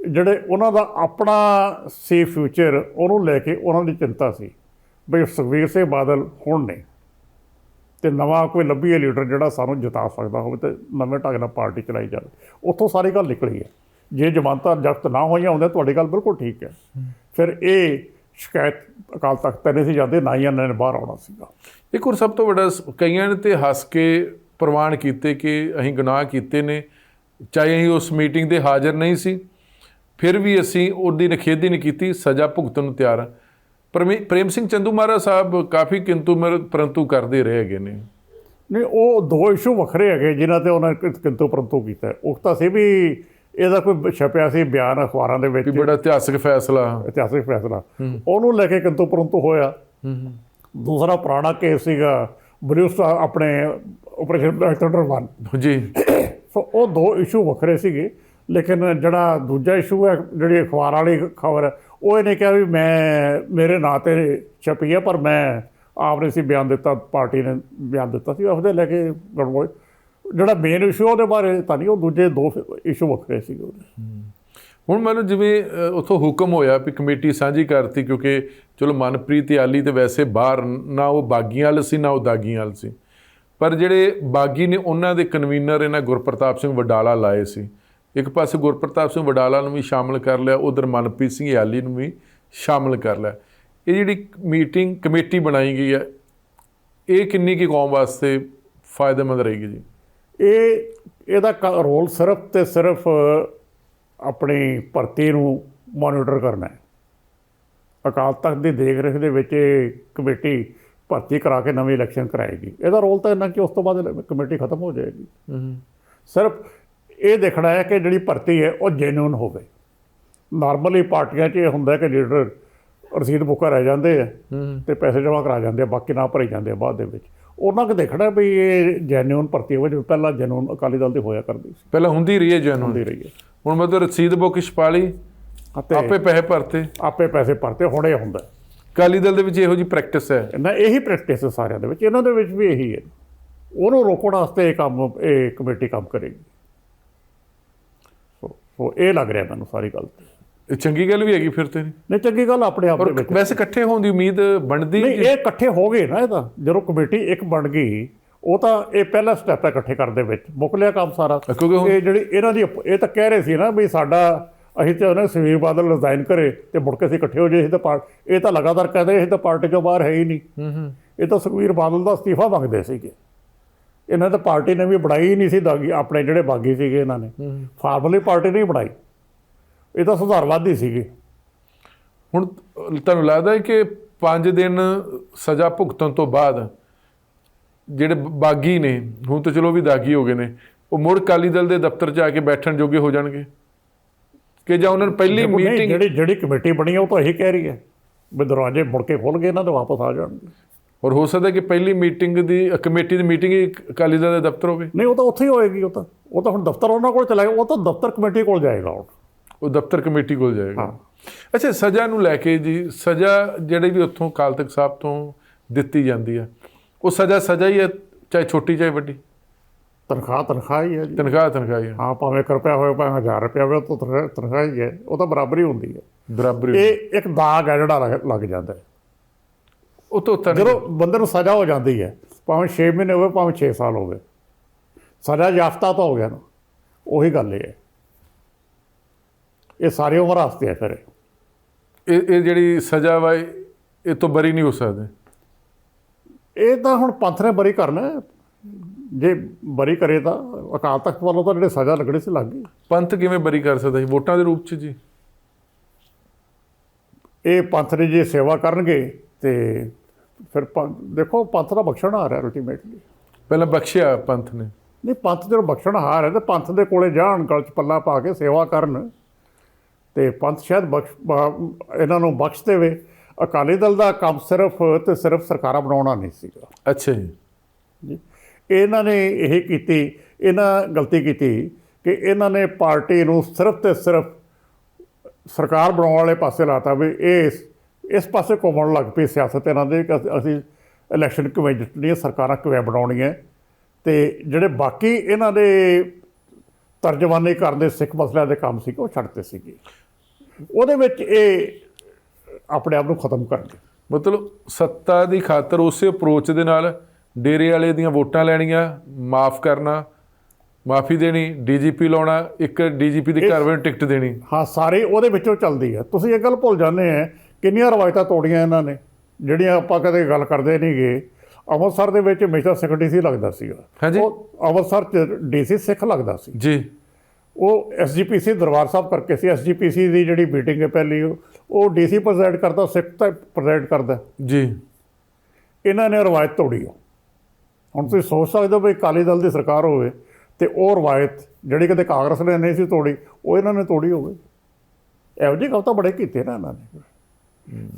Speaker 2: ਜਿਹੜੇ ਉਹਨਾਂ ਦਾ ਆਪਣਾ ਸੇਫ ਫਿਊਚਰ ਉਹਨੂੰ ਲੈ ਕੇ ਉਹਨਾਂ ਦੀ ਚਿੰਤਾ ਸੀ। ਵੀ ਸੁਖਬੀਰ ਸਿੰਘ ਬਾਦਲ ਹੁਣ ਨੇ ਤੇ ਨਵਾਂ ਕੋਈ ਲੱਭੀਏ ਲੀਡਰ ਜਿਹੜਾ ਸਾਨੂੰ ਜਿਤਾ ਸਕਦਾ ਹੋਵੇ ਤੇ ਨਵੇਂ ਢੰਗ ਨਾਲ ਪਾਰਟੀ ਚਲਾਈ ਜਾਵੇ। ਉੱਥੋਂ ਸਾਰੀ ਗੱਲ ਨਿਕਲੀ ਹੈ। ਜੇ ਜਮਾਨਤਾਂ ਜ਼ਬਤ ਨਾ ਹੋਈਆਂ ਹੁੰਦੀਆਂ, ਤੁਹਾਡੀ ਗੱਲ ਬਿਲਕੁਲ ਠੀਕ ਹੈ। ਫਿਰ ਇਹ ਸ਼ਿਕਾਇਤ ਅਕਾਲ ਤਖਤ ਤੇ ਨਹੀਂ ਸੀ ਜਾਂਦੇ, ਨਾ ਹੀ ਇਹਨਾਂ ਨੇ ਬਾਹਰ ਆਉਣਾ ਸੀਗਾ।
Speaker 1: ਇੱਕ ਹੋਰ ਸਭ ਤੋਂ ਵੱਡਾ ਕਈਆਂ ਨੇ ਤੇ ਹੱਸ ਕੇ ਪ੍ਰਵਾਨ ਕੀਤੇ ਕਿ ਅਸੀਂ ਗੁਨਾਹ ਕੀਤੇ ਨੇ, ਚਾਹੇ ਅਸੀਂ ਉਸ ਮੀਟਿੰਗ ਦੇ ਹਾਜ਼ਰ ਨਹੀਂ ਸੀ, ਫਿਰ ਵੀ ਅਸੀਂ ਉਹਦੀ ਨਖੇਦੀ ਨਹੀਂ ਕੀਤੀ, ਸਜ਼ਾ ਭੁਗਤਣ ਨੂੰ ਤਿਆਰ ਹਾਂ। ਪ੍ਰਮੇ- ਪ੍ਰੇਮ ਸਿੰਘ ਚੰਦੂ ਮਹਾਰਾਜ ਸਾਹਿਬ ਕਾਫੀ ਕਿੰਤੂ ਮਰ ਪਰੰਤੂ ਕਰਦੇ ਰਹੇ ਹੈਗੇ ਨੇ।
Speaker 2: ਨਹੀਂ ਉਹ ਦੋ ਇਸ਼ੂ ਵੱਖਰੇ ਹੈਗੇ ਜਿਨ੍ਹਾਂ ਤੇ ਉਹਨਾਂ ਕਿ- ਕਿੰਤੂ ਪਰੰਤੂ ਕੀਤਾ। ਉਹ ਤਾਂ ਸੀ ਵੀ ਇਹਦਾ ਕੋਈ ਛਪਿਆ ਸੀ ਬਿਆਨ ਅਖਬਾਰਾਂ ਦੇ ਵਿੱਚ।
Speaker 1: ਬੜਾ ਇਤਿਹਾਸਕ ਫੈਸਲਾ।
Speaker 2: ਇਤਿਹਾਸਿਕ ਫੈਸਲਾ। ਉਹਨੂੰ ਲੈ ਕੇ ਕਿੰਤੂ ਪਰੰਤੂ ਹੋਇਆ। ਦੂਸਰਾ ਪੁਰਾਣਾ ਕੇਸ ਸੀਗਾ ਬਰੂਸ ਆਪਣੇ ਆਪਰੇਸ਼ਨ ਥੰਡਰ 1
Speaker 1: ਜੀ।
Speaker 2: ਸੋ ਉਹ ਦੋ ਇਸ਼ੂ ਵੱਖਰੇ ਸੀਗੇ ਲੇਕਿਨ ਜਿਹੜਾ ਦੂਜਾ ਇਸ਼ੂ ਹੈ ਜਿਹੜੀ ਅਖਬਾਰ ਵਾਲੀ ਖਬਰ ਉਹ ਇਹਨੇ ਕਿਹਾ ਵੀ ਮੈਂ ਮੇਰੇ ਨਾਂ ਤੇ ਛਪੀ ਹੈ ਪਰ ਮੈਂ ਆਪ ਨੇ ਸੀ ਬਿਆਨ ਦਿੱਤਾ ਪਾਰਟੀ ਨੇ ਬਿਆਨ ਦਿੱਤਾ ਸੀ ਉਹਦੇ ਲੈ ਕੇ ਗੜਬੜ ਜਿਹੜਾ ਮੇਨ ਇਸ਼ੂ ਉਹਦੇ ਬਾਰੇ ਤਾਂ ਨਹੀਂ ਉਹ ਦੂਜੇ ਦੋ ਇਸ਼ੂ ਵੱਖਰੇ ਸੀਗੇ ਉਹਦੇ।
Speaker 1: ਹੁਣ ਮੈਨੂੰ ਜਿਵੇਂ ਅ, ਉੱਥੋਂ ਹੁਕਮ ਹੋਇਆ ਵੀ ਕਮੇਟੀ ਸਾਂਝੀ ਕਰਤੀ ਕਿਉਂਕਿ ਚਲੋ ਮਨਪ੍ਰੀਤ ਆਲੀ ਤੇ ਵੈਸੇ ਬਾਹਰ ਨਾ ਉਹ ਬਾਗੀਆਂ ਵਾਲ ਸੀ ਨਾ ਉਹ ਦਾਗੀਆਂ ਵਾਲ ਸੀ। ਪਰ ਜਿਹੜੇ ਬਾਗੀ ਨੇ ਉਹਨਾਂ ਦੇ ਕਨਵੀਨਰ ਇਹਨਾਂ ਗੁਰਪ੍ਰਤਾਪ ਸਿੰਘ ਵਡਾਲਾ ਲਾਏ ਸੀ। ਇੱਕ ਪਾਸੇ ਗੁਰਪ੍ਰਤਾਪ ਸਿੰਘ ਵਡਾਲਾ ਨੂੰ ਵੀ ਸ਼ਾਮਲ ਕਰ ਲਿਆ ਉਧਰ ਮਨਪ੍ਰੀਤ ਸਿੰਘ ਆਲੀ ਨੂੰ ਵੀ ਸ਼ਾਮਲ ਕਰ ਲਿਆ। ਇਹ ਜਿਹੜੀ ਮੀਟਿੰਗ ਕਮੇਟੀ ਬਣਾਈ ਗਈ ਹੈ ਇਹ ਕਿੰਨੀ ਕੀ ਕੌਮ ਵਾਸਤੇ ਫਾਇਦੇਮੰਦ ਰਹੇਗੀ ਜੀ?
Speaker 2: ਇਹ ਇਹਦਾ ਰੋਲ ਸਿਰਫ ਤੇ ਸਿਰਫ ਆਪਣੀ ਭਰਤੀ ਨੂੰ ਮੋਨੀਟਰ ਕਰਨਾ ਹੈ। ਅਕਾਲ ਤਖਤ ਦੀ ਦੇਖ ਰੇਖ ਦੇ ਵਿੱਚ ਇਹ ਕਮੇਟੀ ਭਰਤੀ ਕਰਾ ਕੇ ਨਵੀਂ ਇਲੈਕਸ਼ਨ ਕਰਾਏਗੀ। ਇਹਦਾ ਰੋਲ ਤਾਂ ਇੰਨਾ ਕਿ ਉਸ ਤੋਂ ਬਾਅਦ ਕਮੇਟੀ ਖਤਮ ਹੋ ਜਾਏਗੀ। ਸਿਰਫ ਇਹ ਦੇਖਣਾ ਹੈ ਕਿ ਜਿਹੜੀ ਭਰਤੀ ਹੈ ਉਹ ਜੈਨੂਨ ਹੋਵੇ। ਨਾਰਮਲੀ ਪਾਰਟੀਆਂ 'ਚ ਇਹ ਹੁੰਦਾ ਕਿ ਲੀਡਰ ਰਸੀਦ ਬੁੱਕਾ ਰਹਿ ਜਾਂਦੇ ਆ ਤੇ ਪੈਸੇ ਜਮ੍ਹਾਂ ਕਰਾ ਜਾਂਦੇ ਆ ਬਾਕੀ ਨਾ ਭਰੇ ਜਾਂਦੇ ਆ ਬਾਅਦ ਦੇ ਵਿੱਚ। ਉਹਨਾਂ ਕਿ ਦੇਖਣਾ ਵੀ ਇਹ ਜੈਨੂਨ ਭਰਤੀ ਹੋਵੇ ਜਿਵੇਂ ਪਹਿਲਾਂ ਜੈਨੂਨ ਅਕਾਲੀ ਦਲ ਦੀ ਹੋਇਆ ਕਰਦੀ ਸੀ।
Speaker 1: ਪਹਿਲਾਂ ਹੁੰਦੀ ਰਹੀ ਹੈ ਜੈਨੂਨ
Speaker 2: ਹੁੰਦੀ ਰਹੀ ਹੈ।
Speaker 1: ਹੁਣ ਮਤਲਬ ਰਸੀਦ ਬੁੱਕ ਛਪਾਲੀ
Speaker 2: ਅਤੇ
Speaker 1: ਆਪੇ ਪੈਸੇ ਭਰਤੇ।
Speaker 2: ਆਪੇ ਪੈਸੇ ਭਰਤੇ ਹੁਣ ਹੁੰਦਾ।
Speaker 1: ਅਕਾਲੀ ਦਲ ਦੇ ਵਿੱਚ ਇਹੋ ਜੀ ਪ੍ਰੈਕਟਿਸ ਹੈ।
Speaker 2: ਨਾ ਇਹੀ ਪ੍ਰੈਕਟਿਸ ਹੈ ਸਾਰਿਆਂ ਦੇ ਵਿੱਚ ਇਹਨਾਂ ਦੇ ਵਿੱਚ ਵੀ ਇਹੀ ਹੈ। ਉਹਨੂੰ ਰੋਕਣ ਵਾਸਤੇ ਇਹ ਕੰਮ ਇਹ ਕਮੇਟੀ ਕੰਮ ਕਰੇਗੀ। ਸੋ ਇਹ ਲੱਗ ਰਿਹਾ ਮੈਨੂੰ ਸਾਰੀ ਗੱਲ ਤੇ।
Speaker 1: ਇਹ ਚੰਗੀ ਗੱਲ ਵੀ ਹੈਗੀ ਫਿਰ ਤੇ।
Speaker 2: ਨਹੀਂ ਚੰਗੀ ਗੱਲ ਆਪਣੇ ਆਪ ਦੇ ਵਿੱਚ।
Speaker 1: ਵੈਸੇ ਇਕੱਠੇ ਹੋਣ ਦੀ ਉਮੀਦ ਬਣਦੀ
Speaker 2: ਨਹੀਂ ਇਹ ਇਕੱਠੇ ਹੋ ਗਏ ਨਾ ਇਹ ਤਾਂ। ਜਦੋਂ ਕਮੇਟੀ ਇੱਕ ਬਣ ਗਈ ਉਹ ਤਾਂ ਇਹ ਪਹਿਲਾ ਸਟੈਪ ਹੈ ਇਕੱਠੇ ਕਰਨ ਦੇ ਵਿੱਚ। ਮੁੱਕ ਲਿਆ ਕੰਮ ਸਾਰਾ। ਇਹ ਜਿਹੜੀ ਇਹਨਾਂ ਦੀ ਇਹ ਤਾਂ ਕਹਿ ਰਹੇ ਸੀ ਨਾ ਵੀ ਸਾਡਾ ਅਸੀਂ ਤੇ ਉਹਨੇ ਸੁਖਬੀਰ ਬਾਦਲ ਰਿਜ਼ਾਈਨ ਕਰੇ ਤੇ ਮੁੜ ਕੇ ਅਸੀਂ ਇਕੱਠੇ ਹੋ ਜੇ ਅਸੀਂ ਤਾਂ ਪਾਰ- ਇਹ ਤਾਂ ਲਗਾਤਾਰ ਕਹਿੰਦੇ ਇਹ ਤਾਂ ਪਾਰਟੀ ਚੋਂ ਬਾਹਰ ਹੈ ਹੀ ਨਹੀਂ।
Speaker 1: ਹੂੰ ਹੂੰ।
Speaker 2: ਇਹ ਤਾਂ ਸੁਖਬੀਰ ਬਾਦਲ ਦਾ ਅਸਤੀਫਾ ਮੰਗਦੇ ਸੀਗੇ। ਇਹਨਾਂ ਤਾਂ ਪਾਰਟੀ ਨੇ ਵੀ ਬਣਾਈ ਹੀ ਨਹੀਂ ਸੀ ਦਾਗੀ ਆਪਣੇ ਜਿਹੜੇ ਬਾਗੀ ਸੀਗੇ ਇਹਨਾਂ ਨੇ। ਫਾਰਮਲੀ ਪਾਰਟੀ ਨਹੀਂ ਬਣਾਈ। ਇਹ ਤਾਂ ਸੁਧਾਰਵਾਦੀ ਸੀਗੇ।
Speaker 1: ਹੁਣ ਤੁਹਾਨੂੰ ਲੱਗਦਾ ਹੈ ਕਿ 5 ਦਿਨ ਸਜ਼ਾ ਭੁਗਤਣ ਤੋਂ ਬਾਅਦ ਜਿਹੜੇ ਬਾਗੀ ਨੇ ਹੁਣ ਤਾਂ ਚਲੋ ਵੀ ਦਾਗੀ ਹੋ ਗਏ ਨੇ ਉਹ ਮੁੜ ਅਕਾਲੀ ਦਲ ਦੇ ਦਫ਼ਤਰ 'ਚ ਆ ਕੇ ਬੈਠਣ ਜੋਗੇ ਹੋ ਜਾਣਗੇ? ਕਿ ਜਾਂ ਉਹਨਾਂ ਨੂੰ ਪਹਿਲੀ ਮੀਟਿੰਗ
Speaker 2: ਜਿਹੜੀ ਜਿਹੜੀ ਕਮੇਟੀ ਬਣੀ ਉਹ ਤਾਂ ਇਹੀ ਕਹਿ ਰਹੀ ਹੈ ਵੀ ਦਰਵਾਜ਼ੇ ਮੁੜ ਕੇ ਖੁੱਲ ਗਏ ਇਹਨਾਂ ਦੇ ਵਾਪਸ ਆ ਜਾਣਗੇ।
Speaker 1: ਔਰ ਹੋ ਸਕਦਾ ਕਿ ਪਹਿਲੀ ਮੀਟਿੰਗ ਦੀ ਕਮੇਟੀ ਦੀ ਮੀਟਿੰਗ ਹੀ ਅਕਾਲੀ ਦਲ ਦੇ ਦਫ਼ਤਰ ਹੋਵੇ।
Speaker 2: ਨਹੀਂ ਉਹ ਤਾਂ ਉੱਥੇ ਹੀ ਹੋਏਗੀ ਉਹ ਤਾਂ ਉਹ ਤਾਂ ਹੁਣ ਦਫ਼ਤਰ ਉਹਨਾਂ ਕੋਲ ਚਲਾ ਗਿਆ ਉਹ ਤਾਂ ਦਫ਼ਤਰ ਕਮੇਟੀ ਕੋਲ ਜਾਏਗਾ
Speaker 1: ਉਹ ਦਫ਼ਤਰ ਕਮੇਟੀ ਕੋਲ ਜਾਏਗਾ। ਅੱਛਾ ਸਜ਼ਾ ਨੂੰ ਲੈ ਕੇ ਜੀ ਸਜ਼ਾ ਜਿਹੜੀ ਵੀ ਉੱਥੋਂ ਅਕਾਲ ਤਖਤ ਸਾਹਿਬ ਤੋਂ ਦਿੱਤੀ ਜਾਂਦੀ ਹੈ ਉਹ ਸਜ਼ਾ ਸਜ਼ਾ ਹੀ ਹੈ ਚਾਹੇ ਛੋਟੀ ਚਾਹੇ ਵੱਡੀ?
Speaker 2: ਤਨਖਾਹ ਤਨਖਾਹ ਹੀ ਹੈ ਜੀ।
Speaker 1: ਤਨਖਾਹ ਤਨਖਾਹ ਹੀ ਹੈ।
Speaker 2: ਹਾਂ ਭਾਵੇਂ ਇੱਕ ਰੁਪਇਆ ਹੋਵੇ ਭਾਵੇਂ 1000 ਰੁਪਇਆ ਹੋਵੇ ਉਹ ਤਾਂ ਤਨਖਾਹ- ਹੀ ਹੈ। ਉਹ ਤਾਂ ਬਰਾਬਰੀ ਹੁੰਦੀ ਹੈ।
Speaker 1: ਬਰਾਬਰੀ
Speaker 2: ਇਹ ਇੱਕ ਦਾਗ ਹੈ ਜਿਹੜਾ ਲੱਗ ਜਾਂਦਾ ਹੈ।
Speaker 1: ਉਹ ਤੋਂ ਤਨ
Speaker 2: ਜਦੋਂ ਬੰਦੇ ਨੂੰ ਸਜ਼ਾ ਹੋ ਜਾਂਦੀ ਹੈ ਭਾਵੇਂ 6 ਮਹੀਨੇ ਹੋਵੇ ਭਾਵੇਂ 6 ਸਾਲ ਹੋਵੇ ਸਜ਼ਾ ਯਾਫਤਾ ਤਾਂ ਹੋ ਗਿਆ ਨਾ। ਉਹੀ ਗੱਲ ਇਹ ਹੈ। ਇਹ ਸਾਰੀ ਉਮਰ ਵਾਸਤੇ ਹੈ ਫਿਰ ਇਹ।
Speaker 1: ਇਹ ਜਿਹੜੀ ਸਜ਼ਾ ਵਾ ਇਹ ਤੋਂ ਬਰੀ ਨਹੀਂ ਹੋ ਸਕਦੇ।
Speaker 2: ਇਹ ਤਾਂ ਹੁਣ ਪੰਥ ਨੇ ਬਰੀ ਕਰਨਾ। ਜੇ ਬਰੀ ਕਰੇ ਤਾਂ ਅਕਾਲ ਤਖਤ ਵੱਲੋਂ ਤਾਂ ਜਿਹੜੇ ਸਜ਼ਾ ਲੱਗਣੀ ਸੀ ਲੱਗ ਗਈ।
Speaker 1: ਪੰਥ ਕਿਵੇਂ ਬਰੀ ਕਰ ਸਕਦਾ ਜੀ ਵੋਟਾਂ ਦੇ ਰੂਪ 'ਚ ਜੀ।
Speaker 2: ਇਹ ਪੰਥ ਨੇ ਜੇ ਸੇਵਾ ਕਰਨਗੇ ਤੇ ਫਿਰ ਪੰਥ- ਦੇਖੋ ਪੰਥ ਦਾ ਬਖਸ਼ਣ ਆ ਰਿਹਾ ਅਲਟੀਮੇਟਲੀ
Speaker 1: ਪਹਿਲਾਂ ਬਖਸ਼ਿਆ ਪੰਥ ਨੇ।
Speaker 2: ਨਹੀਂ ਪੰਥ ਜਦੋਂ ਬਖਸ਼ਣ ਹਾਰ ਹੈ ਤੇ ਪੰਥ ਦੇ ਕੋਲੇ ਜਾਣ ਗਲ ਚ ਪੱਲਾ ਪਾ ਕੇ ਸੇਵਾ ਕਰਨ। ਤੇ ਪੰਥ ਸ਼ਾਇਦ ਬਖਸ਼ ਇਹਨਾਂ ਨੂੰ ਬਖਸ਼ ਦੇਵੇ। ਅਕਾਲੀ ਦਲ ਦਾ ਕੰਮ ਸਿਰਫ ਤੇ ਸਿਰਫ ਸਰਕਾਰਾਂ ਬਣਾਉਣਾ ਨਹੀਂ ਸੀਗਾ।
Speaker 1: ਅੱਛਾ ਜੀ।
Speaker 2: ਜੀ। ਇਹਨਾਂ ਨੇ ਇਹ ਕੀਤੀ ਇਹਨਾਂ ਗਲਤੀ ਕੀਤੀ ਕਿ ਇਹਨਾਂ ਨੇ ਪਾਰਟੀ ਨੂੰ ਸਿਰਫ ਤੇ ਸਿਰਫ ਸਰਕਾਰ ਬਣਾਉਣ ਵਾਲੇ ਪਾਸੇ ਲਾਤਾ ਵੀ ਇਹ ਇਸ- ਪਾਸੇ ਘੁੰਮਣ ਲੱਗ ਪਈ ਸਿਆਸਤ ਇਹਨਾਂ ਦੇ ਕਿ ਅਸੀਂ- ਇਲੈਕਸ਼ਨ ਕਿਵੇਂ ਜਿੱਤਣੀ ਹੈ ਸਰਕਾਰਾਂ ਕਿਵੇਂ ਬਣਾਉਣੀਆਂ। ਤੇ ਜਿਹੜੇ ਬਾਕੀ ਇਹਨਾਂ ਦੇ ਤਰਜਮਾਨੀ ਕਰਨ ਦੇ ਸਿੱਖ ਮਸਲਿਆਂ ਦੇ ਕੰਮ ਸੀ ਉਹ ਛੱਡਤੇ ਸੀਗੇ। ਉਹਦੇ ਵਿੱਚ ਇਹ ਆਪਣੇ ਆਪ ਨੂੰ ਖਤਮ ਕਰ ਗਏ
Speaker 1: ਮਤਲਬ ਸੱਤਾ ਦੀ ਖਾਤਰ ਉਸੇ ਅਪਰੋਚ ਦੇ ਨਾਲ ਡੇਰੇ ਵਾਲੇ ਦੀਆਂ ਵੋਟਾਂ ਲੈਣੀਆਂ ਮਾਫ ਕਰਨਾ ਮਾਫੀ ਦੇਣੀ ਡੀਜੀਪੀ ਲਾਉਣਾ ਇੱਕ ਡੀਜੀਪੀ ਦੇ ਘਰ ਵਿੱਚ ਟਿਕਟ ਦੇਣੀ।
Speaker 2: ਹਾਂ ਸਾਰੇ ਉਹਦੇ ਵਿੱਚੋਂ ਚੱਲਦੀ ਹੈ ਤੁਸੀਂ ਇਹ ਗੱਲ ਭੁੱਲ ਜਾਂਦੇ ਆ ਕਿੰਨੀਆਂ ਰਵਾਇਤਾਂ ਤੋੜੀਆਂ ਇਹਨਾਂ ਨੇ ਜਿਹੜੀਆਂ ਆਪਾਂ ਕਦੇ ਗੱਲ ਕਰਦੇ ਨਹੀਂਗੇ ਅੰਮ੍ਰਿਤਸਰ ਦੇ ਵਿੱਚ ਹਮੇਸ਼ਾ ਸਿੱਖ ਡੀਸੀ ਲੱਗਦਾ ਸੀਗਾ। ਉਹ ਅੰਮ੍ਰਿਤਸਰ ਚ ਡੀਸੀ ਸਿੱਖ ਲੱਗਦਾ ਸੀ।
Speaker 1: ਜੀ।
Speaker 2: ਉਹ ਐਸਜੀਪੀਸੀ ਦਰਬਾਰ ਸਾਹਿਬ ਕਰਕੇ ਸੀ। ਐਸਜੀਪੀਸੀ ਦੀ ਜਿਹੜੀ ਮੀਟਿੰਗ ਹੈ ਪਹਿਲੀ ਉਹ- ਡੀਸੀ ਪ੍ਰੈਜ਼ਾਈਡ ਕਰਦਾ ਸਿੱਖ ਤਾਂ ਪ੍ਰੈਜ਼ਾਈਡ ਕਰਦਾ।
Speaker 1: ਜੀ।
Speaker 2: ਇਹਨਾਂ ਨੇ ਰਵਾਇਤ ਤੋੜੀ ਉਹ ਹੁਣ ਤੁਸੀਂ ਸੋਚ ਸਕਦੇ ਹੋ ਵੀ ਅਕਾਲੀ ਦਲ ਦੀ ਸਰਕਾਰ ਹੋਵੇ ਤੇ ਉਹ ਰਵਾਇਤ ਜਿਹੜੀ ਕਦੇ ਕਾਂਗਰਸ ਨੇ ਨਹੀਂ ਸੀ ਤੋੜੀ ਉਹ ਇਹਨਾਂ ਨੇ ਤੋੜੀ ਹੋਵੇ। ਇਹੋ ਜਿਹੇ ਕੰਮ ਤਾਂ ਬੜੇ ਕੀਤੇ ਨਾ ਇਹਨਾਂ ਨੇ।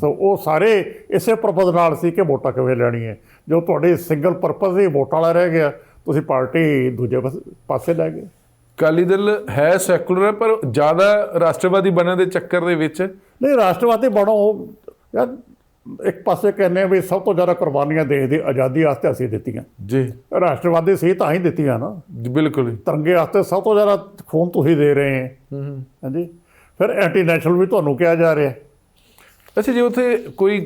Speaker 2: ਸੋ ਉਹ ਸਾਰੇ ਇਸੇ ਪਰਪਸ ਨਾਲ ਸੀ ਕਿ ਵੋਟਾਂ ਕਿਵੇਂ ਲੈਣੀਆਂ। ਜੋ ਤੁਹਾਡੇ ਸਿੰਗਲ ਪਰਪਸ ਹੀ ਵੋਟਾਂ ਵਾਲਾ ਰਹਿ ਗਿਆ ਤੁਸੀਂ ਪਾਰਟੀ ਦੂਜੇ ਪਾਸ- ਲੈ ਗਏ।
Speaker 1: ਅਕਾਲੀ ਦਲ ਹੈ ਸੈਕੂਲਰ ਹੈ ਪਰ ਜ਼ਿਆਦਾ ਰਾਸ਼ਟਰਵਾਦੀ ਬਣਨ ਦੇ ਚੱਕਰ ਦੇ ਵਿੱਚ
Speaker 2: ਨਹੀਂ ਰਾਸ਼ਟਰਵਾਦੀ ਬਣੋ। ਯਾਰ ਇੱਕ ਪਾਸੇ ਕਹਿੰਦੇ ਵੀ ਸਭ ਤੋਂ ਜ਼ਿਆਦਾ ਕੁਰਬਾਨੀਆਂ ਦੇਸ਼ ਦੀ ਆਜ਼ਾਦੀ ਵਾਸਤੇ ਅਸੀਂ ਦਿੱਤੀਆਂ।
Speaker 1: ਜੀ।
Speaker 2: ਰਾਸ਼ਟਰਵਾਦੀ ਸੀ ਤਾਂ ਹੀ ਦਿੱਤੀਆਂ ਨਾ।
Speaker 1: ਬਿਲਕੁਲ ਹੀ।
Speaker 2: ਤਿਰੰਗੇ ਵਾਸਤੇ ਸਭ ਤੋਂ ਜ਼ਿਆਦਾ ਖੂਨ ਤੁਸੀਂ ਦੇ ਰਹੇ ਹੈ ਹਾਂਜੀ। ਫਿਰ ਐਂਟੀ ਨੈਸ਼ਨਲ ਵੀ ਤੁਹਾਨੂੰ ਕਿਹਾ ਜਾ ਰਿਹਾ। ਹੈ।
Speaker 1: ਅੱਛਾ ਜੀ ਉੱਥੇ ਕੋਈ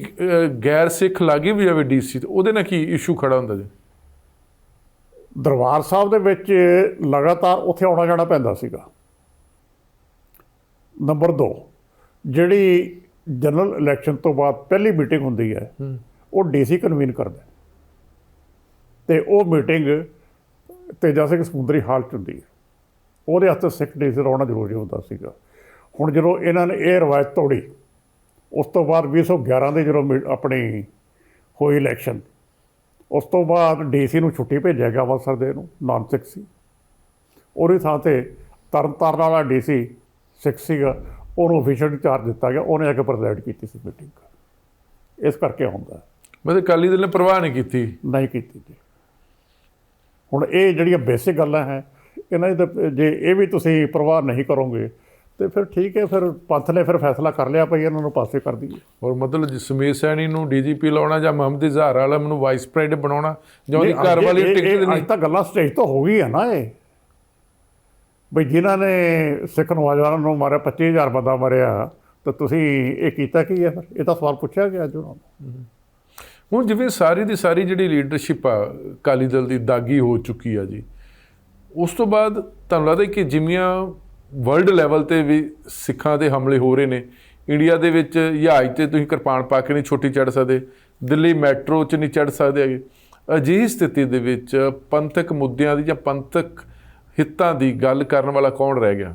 Speaker 1: ਗੈਰ ਸਿੱਖ ਲਾਗੀ ਵੀ ਜਾਵੇ ਡੀਸੀ ਤੇ ਉਹਦੇ ਨਾਲ ਕੀ ਇਸ਼ੂ ਖੜਾ ਹੁੰਦਾ ਜੀ?
Speaker 2: ਦਰਬਾਰ ਸਾਹਿਬ ਦੇ ਵਿੱਚ ਲਗਾਤਾਰ ਉੱਥੇ ਆਉਣਾ ਜਾਣਾ ਪੈਂਦਾ ਸੀਗਾ। ਨੰਬਰ 2 ਜਿਹੜੀ ਜਨਰਲ ਇਲੈਕਸ਼ਨ ਤੋਂ ਬਾਅਦ ਪਹਿਲੀ ਮੀਟਿੰਗ ਹੁੰਦੀ ਹੈ ਉਹ ਡੀਸੀ ਕਨਵੀਨ ਕਰਦਾ। ਤੇ ਉਹ ਮੀਟਿੰਗ ਤੇਜਾ ਸਿੰਘ ਸਮੁੰਦਰੀ ਹਾਲ ਚ ਹੁੰਦੀ ਹੈ। ਉਹਦੇ ਵਾਸਤੇ ਸਿੱਖ ਡੇ ਆਉਣਾ ਜ਼ਰੂਰੀ ਹੁੰਦਾ ਸੀਗਾ। ਹੁਣ ਜਦੋਂ ਇਹਨਾਂ ਨੇ ਇਹ ਰਵਾਇਤ ਤੋੜੀ ਉਸ ਤੋਂ ਬਾਅਦ 2011 ਦੇ ਜਦੋਂ ਆਪਣੀ ਹੋਈ ਇਲੈਕਸ਼ਨ ਉਸ ਤੋਂ ਬਾਅਦ ਡੀਸੀ ਨੂੰ ਛੁੱਟੀ ਭੇਜਿਆ ਗਿਆ ਅੰਮ੍ਰਿਤਸਰ ਦੇ ਨੂੰ ਨਾਨ ਸਿੱਖ ਸੀ। ਉਹਦੀ ਥਾਂ ਤੇ ਤਰਨਤਾਰਨ ਵਾਲਾ ਡੀਸੀ ਸਿੱਖ ਸੀਗਾ ਉਹਨੂੰ ਅਫੀਸ਼ੀਅਲ ਚਾਰਜ ਦਿੱਤਾ ਗਿਆ ਉਹਨੇ ਆ ਕੇ ਪ੍ਰੈਜ਼ਾਈਡ ਕੀਤੀ ਸੀ ਮੀਟਿੰਗ ਇਸ ਕਰਕੇ ਹੁੰਦਾ
Speaker 1: ਮਤਲਬ ਅਕਾਲੀ ਦਲ ਨੇ ਪਰਵਾਹ ਨਹੀਂ ਕੀਤੀ।
Speaker 2: ਨਹੀਂ ਕੀਤੀ ਜੀ। ਹੁਣ ਇਹ ਜਿਹੜੀਆਂ ਬੇਸਿਕ ਗੱਲਾਂ ਹੈ ਇਹਨਾਂ ਦੀ ਜੇ ਇਹ ਵੀ ਤੁਸੀਂ ਪ੍ਰਵਾਹ ਨਹੀਂ ਕਰੋਗੇ ਤੇ ਫਿਰ ਠੀਕ ਹੈ ਫਿਰ ਪੰਥ ਨੇ ਫਿਰ ਫੈਸਲਾ ਕਰ ਲਿਆ ਭਈ ਇਹਨਾਂ ਨੂੰ ਪਾਸੇ ਕਰ ਦਈਏ।
Speaker 1: ਔਰ ਮਤਲਬ ਜਸਮੀਰ ਸੈਣੀ ਨੂੰ ਡੀਜੀਪੀ ਲਾਉਣਾ ਜਾਂ ਮੁਹੰਮਦ ਇਜ਼ਹਾਰ ਆਲਮ ਨੂੰ ਵਾਈਸ ਪ੍ਰੈਜ਼ੀਡੈਂਟ ਬਣਾਉਣਾ ਜਾਂ ਉਹਦੀ ਘਰ ਵਾਲੀ ਟਿਕਟ ਦੇਣੀ।
Speaker 2: ਅੱਜ ਤਾਂ ਗੱਲਾਂ ਸਟੇਜ ਤੋਂ ਹੋ ਗਈ ਹੈ ਨਾ ਇਹ। ਬਈ ਜਿਨ੍ਹਾਂ ਨੇ ਸਿੱਖ ਨੌਜਵਾਨਾਂ ਨੂੰ ਮਾਰਿਆ 25000 ਬੰਦਾ ਮਰਿਆ ਤਾਂ ਤੁਸੀਂ ਇਹ ਕੀਤਾ ਕੀ ਹੈ ਫਿਰ? ਇਹ ਤਾਂ ਸਵਾਲ ਪੁੱਛਿਆ ਗਿਆ ਅੱਜ ਉਹਨਾਂ ਨੂੰ।
Speaker 1: ਹੁਣ ਜਿਵੇਂ ਸਾਰੀ ਦੀ ਸਾਰੀ ਜਿਹੜੀ ਲੀਡਰਸ਼ਿਪ ਆ ਅਕਾਲੀ ਦਲ ਦੀ ਦਾਗੀ ਹੋ ਚੁੱਕੀ ਆ ਜੀ ਉਸ ਤੋਂ ਬਾਅਦ ਤੁਹਾਨੂੰ ਲੱਗਦਾ ਕਿ ਜਿੰਨੀਆਂ ਵਰਲਡ ਲੈਵਲ ਤੇ ਵੀ ਸਿੱਖਾਂ ਦੇ ਹਮਲੇ ਹੋ ਰਹੇ ਨੇ। ਇੰਡੀਆ ਦੇ ਵਿੱਚ ਜਹਾਜ਼ ਤੇ ਤੁਸੀਂ ਕਿਰਪਾਨ ਪਾ ਕੇ ਨਹੀਂ ਛੋਟੀ ਚੜ ਸਕਦੇ। ਦਿੱਲੀ ਮੈਟਰੋ 'ਚ ਨਹੀਂ ਚੜ ਸਕਦੇ ਹੈਗੇ। ਅਜਿਹੀ ਸਥਿਤੀ ਦੇ ਵਿੱਚ ਪੰਥਕ ਮੁੱਦਿਆਂ ਦੀ ਜਾਂ ਪੰਥਕ ਹਿੱਤਾਂ ਦੀ ਗੱਲ ਕਰਨ ਵਾਲਾ ਕੌਣ ਰਹਿ ਗਿਆ?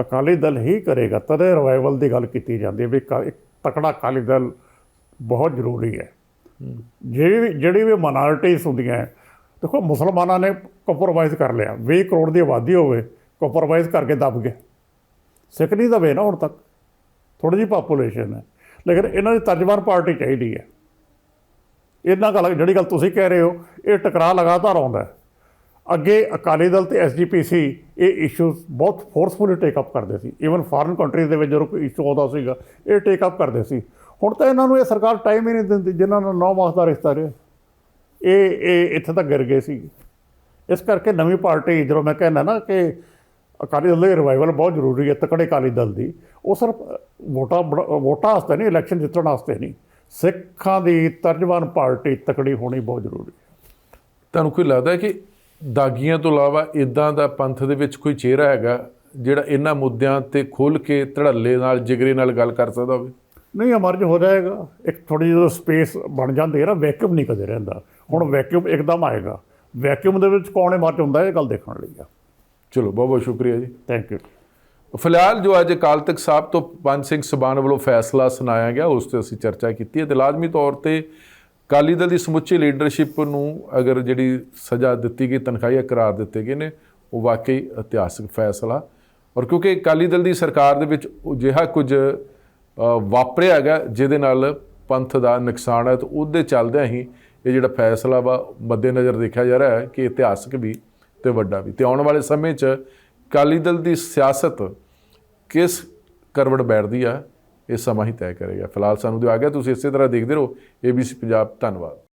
Speaker 2: ਅਕਾਲੀ ਦਲ ਹੀ ਕਰੇਗਾ। ਤਦੇ ਰਿਵਾਈਵਲ ਦੀ ਗੱਲ ਕੀਤੀ ਜਾਂਦੀ ਹੈ ਵੀ ਕ- ਇੱਕ ਤਕੜਾ ਅਕਾਲੀ ਦਲ ਬਹੁਤ ਜ਼ਰੂਰੀ ਹੈ। ਜਿਹੜੀ ਵੀ ਜਿਹੜੀ ਵੀ ਮਾਈਨੋਰਟੀਜ਼ ਹੁੰਦੀਆਂ ਹੈ, ਦੇਖੋ ਮੁਸਲਮਾਨਾਂ ਨੇ ਕੰਪਰੋਮਾਈਜ਼ ਕਰ ਲਿਆ। 20 ਕਰੋੜ ਦੀ ਆਬਾਦੀ ਹੋਵੇ ਕੰਪਰੋਮਾਈਜ਼ ਕਰਕੇ ਦੱਬ ਗਏ। ਸਿੱਖ ਨਹੀਂ ਦਵੇ ਨਾ ਹੁਣ ਤੱਕ। ਥੋੜੀ ਜਿਹੀ ਪਾਪੂਲੇਸ਼ਨ ਹੈ। ਲੇਕਿਨ ਇਹਨਾਂ ਦੀ ਤਰਜਮਾਨ ਪਾਰਟੀ ਚਾਹੀਦੀ ਹੈ। ਇਹਨਾਂ ਗੱਲ ਜਿਹੜੀ ਗੱਲ ਤੁਸੀਂ ਕਹਿ ਰਹੇ ਹੋ, ਇਹ ਟਕਰਾਅ ਲਗਾਤਾਰ ਆਉਂਦਾ ਹੈ। ਅੱਗੇ ਅਕਾਲੀ ਦਲ ਤੇ ਐਸਜੀਪੀਸੀ ਇਹ ਇਸ਼ੂਜ਼ ਬਹੁਤ ਫੋਰਸਫੁਲੀ ਟੇਕ ਅਪ ਕਰਦੇ ਸੀ। ਇਵਨ ਫੋਰਨ ਕੰਟਰੀਜ਼ ਦੇ ਵਿੱਚ ਜਦੋਂ ਕੋਈ ਇਸ਼ੂ ਆਉਂਦਾ ਸੀਗਾ, ਇਹ ਟੇਕ ਅਪ ਕਰਦੇ ਸੀ। ਹੁਣ ਤਾਂ ਇਹਨਾਂ ਨੂੰ ਇਹ ਸਰਕਾਰ ਟਾਈਮ ਹੀ ਨਹੀਂ ਦਿੰਦੀ, ਜਿਨ੍ਹਾਂ ਨਾਲ 9 ਮਾਸ ਦਾ ਰਿਸ਼ਤਾ ਰਿਹਾ। ਇਹ ਇਹ ਇੱਥੇ ਤੱਕ ਗਿਰ ਗਏ ਸੀ। ਇਸ ਕਰਕੇ ਨਵੀਂ ਪਾਰਟੀ, ਜਦੋਂ ਮੈਂ ਕਹਿੰਦਾ ਨਾ ਕਿ ਅਕਾਲੀ ਦਲ ਦੀ ਰਿਵਾਈਵਲ ਬਹੁਤ ਜ਼ਰੂਰੀ ਹੈ ਤਕੜੇ ਅਕਾਲੀ ਦਲ ਦੀ। ਉਹ ਸਿਰਫ ਵੋਟਾਂ ਵੋਟਾਂ ਵਾਸਤੇ ਨਹੀਂ ਇਲੈਕਸ਼ਨ ਜਿੱਤਣ ਵਾਸਤੇ ਨਹੀਂ। ਸਿੱਖਾਂ ਦੀ ਤਰਜਮਾਨ ਪਾਰਟੀ ਤਕੜੀ ਹੋਣੀ ਬਹੁਤ ਜ਼ਰੂਰੀ ਹੈ।
Speaker 1: ਤੁਹਾਨੂੰ ਕੋਈ ਲੱਗਦਾ ਹੈ ਕਿ ਦਾਗੀਆਂ ਤੋਂ ਇਲਾਵਾ ਇਦਾਂ ਦਾ ਪੰਥ ਦੇ ਵਿੱਚ ਕੋਈ ਚਿਹਰਾ ਹੈਗਾ ਜਿਹੜਾ ਇਹਨਾਂ ਮੁੱਦਿਆਂ ਤੇ ਖੁੱਲ ਕੇ ਧੜੱਲੇ ਨਾਲ ਜਿਗਰੇ ਨਾਲ ਗੱਲ ਕਰ ਸਕਦਾ ਹੋਵੇ?
Speaker 2: ਨਹੀਂ ਅਮਰਜ ਹੋ ਜਾਏਗਾ। ਇੱਕ ਥੋੜੀ ਜਿਹੀ ਸਪੇਸ ਬਣ ਜਾਂਦੀ ਹੈ ਨਾ ਵੈਕਿਊਮ ਨਹੀਂ ਕਦੇ ਰਹਿੰਦਾ। ਹੁਣ ਵੈਕਿਊਮ ਇੱਕਦਮ ਆਏਗਾ। ਵੈਕਿਊਮ ਦੇ ਵਿੱਚ ਕੌਣ ਇਮਰਜ ਹੁੰਦਾ ਇਹ ਗੱਲ ਦੇਖਣ ਲਈ ਆ।
Speaker 1: ਚਲੋ ਬਹੁਤ ਬਹੁਤ ਸ਼ੁਕਰੀਆ ਜੀ।
Speaker 2: ਥੈਂਕ ਯੂ
Speaker 1: ਫਿਲਹਾਲ ਜੋ ਅੱਜ ਅਕਾਲ ਤਖਤ ਸਾਹਿਬ ਤੋਂ ਪੰਜ ਸਿੰਘ ਸਬਾਨ ਵੱਲੋਂ ਫੈਸਲਾ ਸੁਣਾਇਆ ਗਿਆ ਉਸ ਤੇ ਅਸੀਂ ਚਰਚਾ ਕੀਤੀ ਹੈ ਤੇ ਲਾਜ਼ਮੀ ਤੌਰ ਤੇ ਅਕਾਲੀ ਦਲ ਦੀ ਸਮੁੱਚੀ ਲੀਡਰਸ਼ਿਪ ਨੂੰ ਅਗਰ ਜਿਹੜੀ ਸਜ਼ਾ ਦਿੱਤੀ ਗਈ ਤਨਖਾਹੀਆ ਕਰਾਰ ਦਿੱਤੇ ਗਏ ਨੇ ਉਹ ਵਾਕਈ ਇਤਿਹਾਸਕ ਫੈਸਲਾ। ਔਰ ਕਿਉਂਕਿ ਅਕਾਲੀ ਦਲ ਦੀ ਸਰਕਾਰ ਦੇ ਵਿੱਚ ਉਹ ਜਿਹਾ ਕੁਝ ਵਾਪਰਿਆ ਹੈਗਾ ਜਿਹਦੇ ਨਾਲ ਪੰਥ ਦਾ ਨੁਕਸਾਨ ਹੈ ਤੇ ਉਹਦੇ ਚੱਲਦਿਆਂ ਹੀ ਇਹ ਜਿਹੜਾ ਫੈਸਲਾ ਵਾ ਮੱਦੇਨਜ਼ਰ ਦੇਖਿਆ ਜਾ ਰਿਹਾ ਹੈ ਕਿ ਇਤਿਹਾਸਕ ਵੀ ਤੇ ਵੱਡਾ ਵੀ। ਤੇ ਆਉਣ ਵਾਲੇ ਸਮੇਂ 'ਚ ਅਕਾਲੀ ਦਲ ਦੀ ਸਿਆਸਤ ਕਿਸ ਕਰਵਟ ਬੈਠਦੀ ਆ, ਇਹ ਸਮਾਂ ਹੀ ਤੈਅ ਕਰੇਗਾ। ਫਿਲਹਾਲ ਸਾਨੂੰ ਦਿਓ ਆ ਗਿਆ ਤੁਸੀਂ ਇਸੇ ਤਰ੍ਹਾਂ ਦੇਖਦੇ ਰਹੋ। ABC ਪੰਜਾਬ, ਧੰਨਵਾਦ।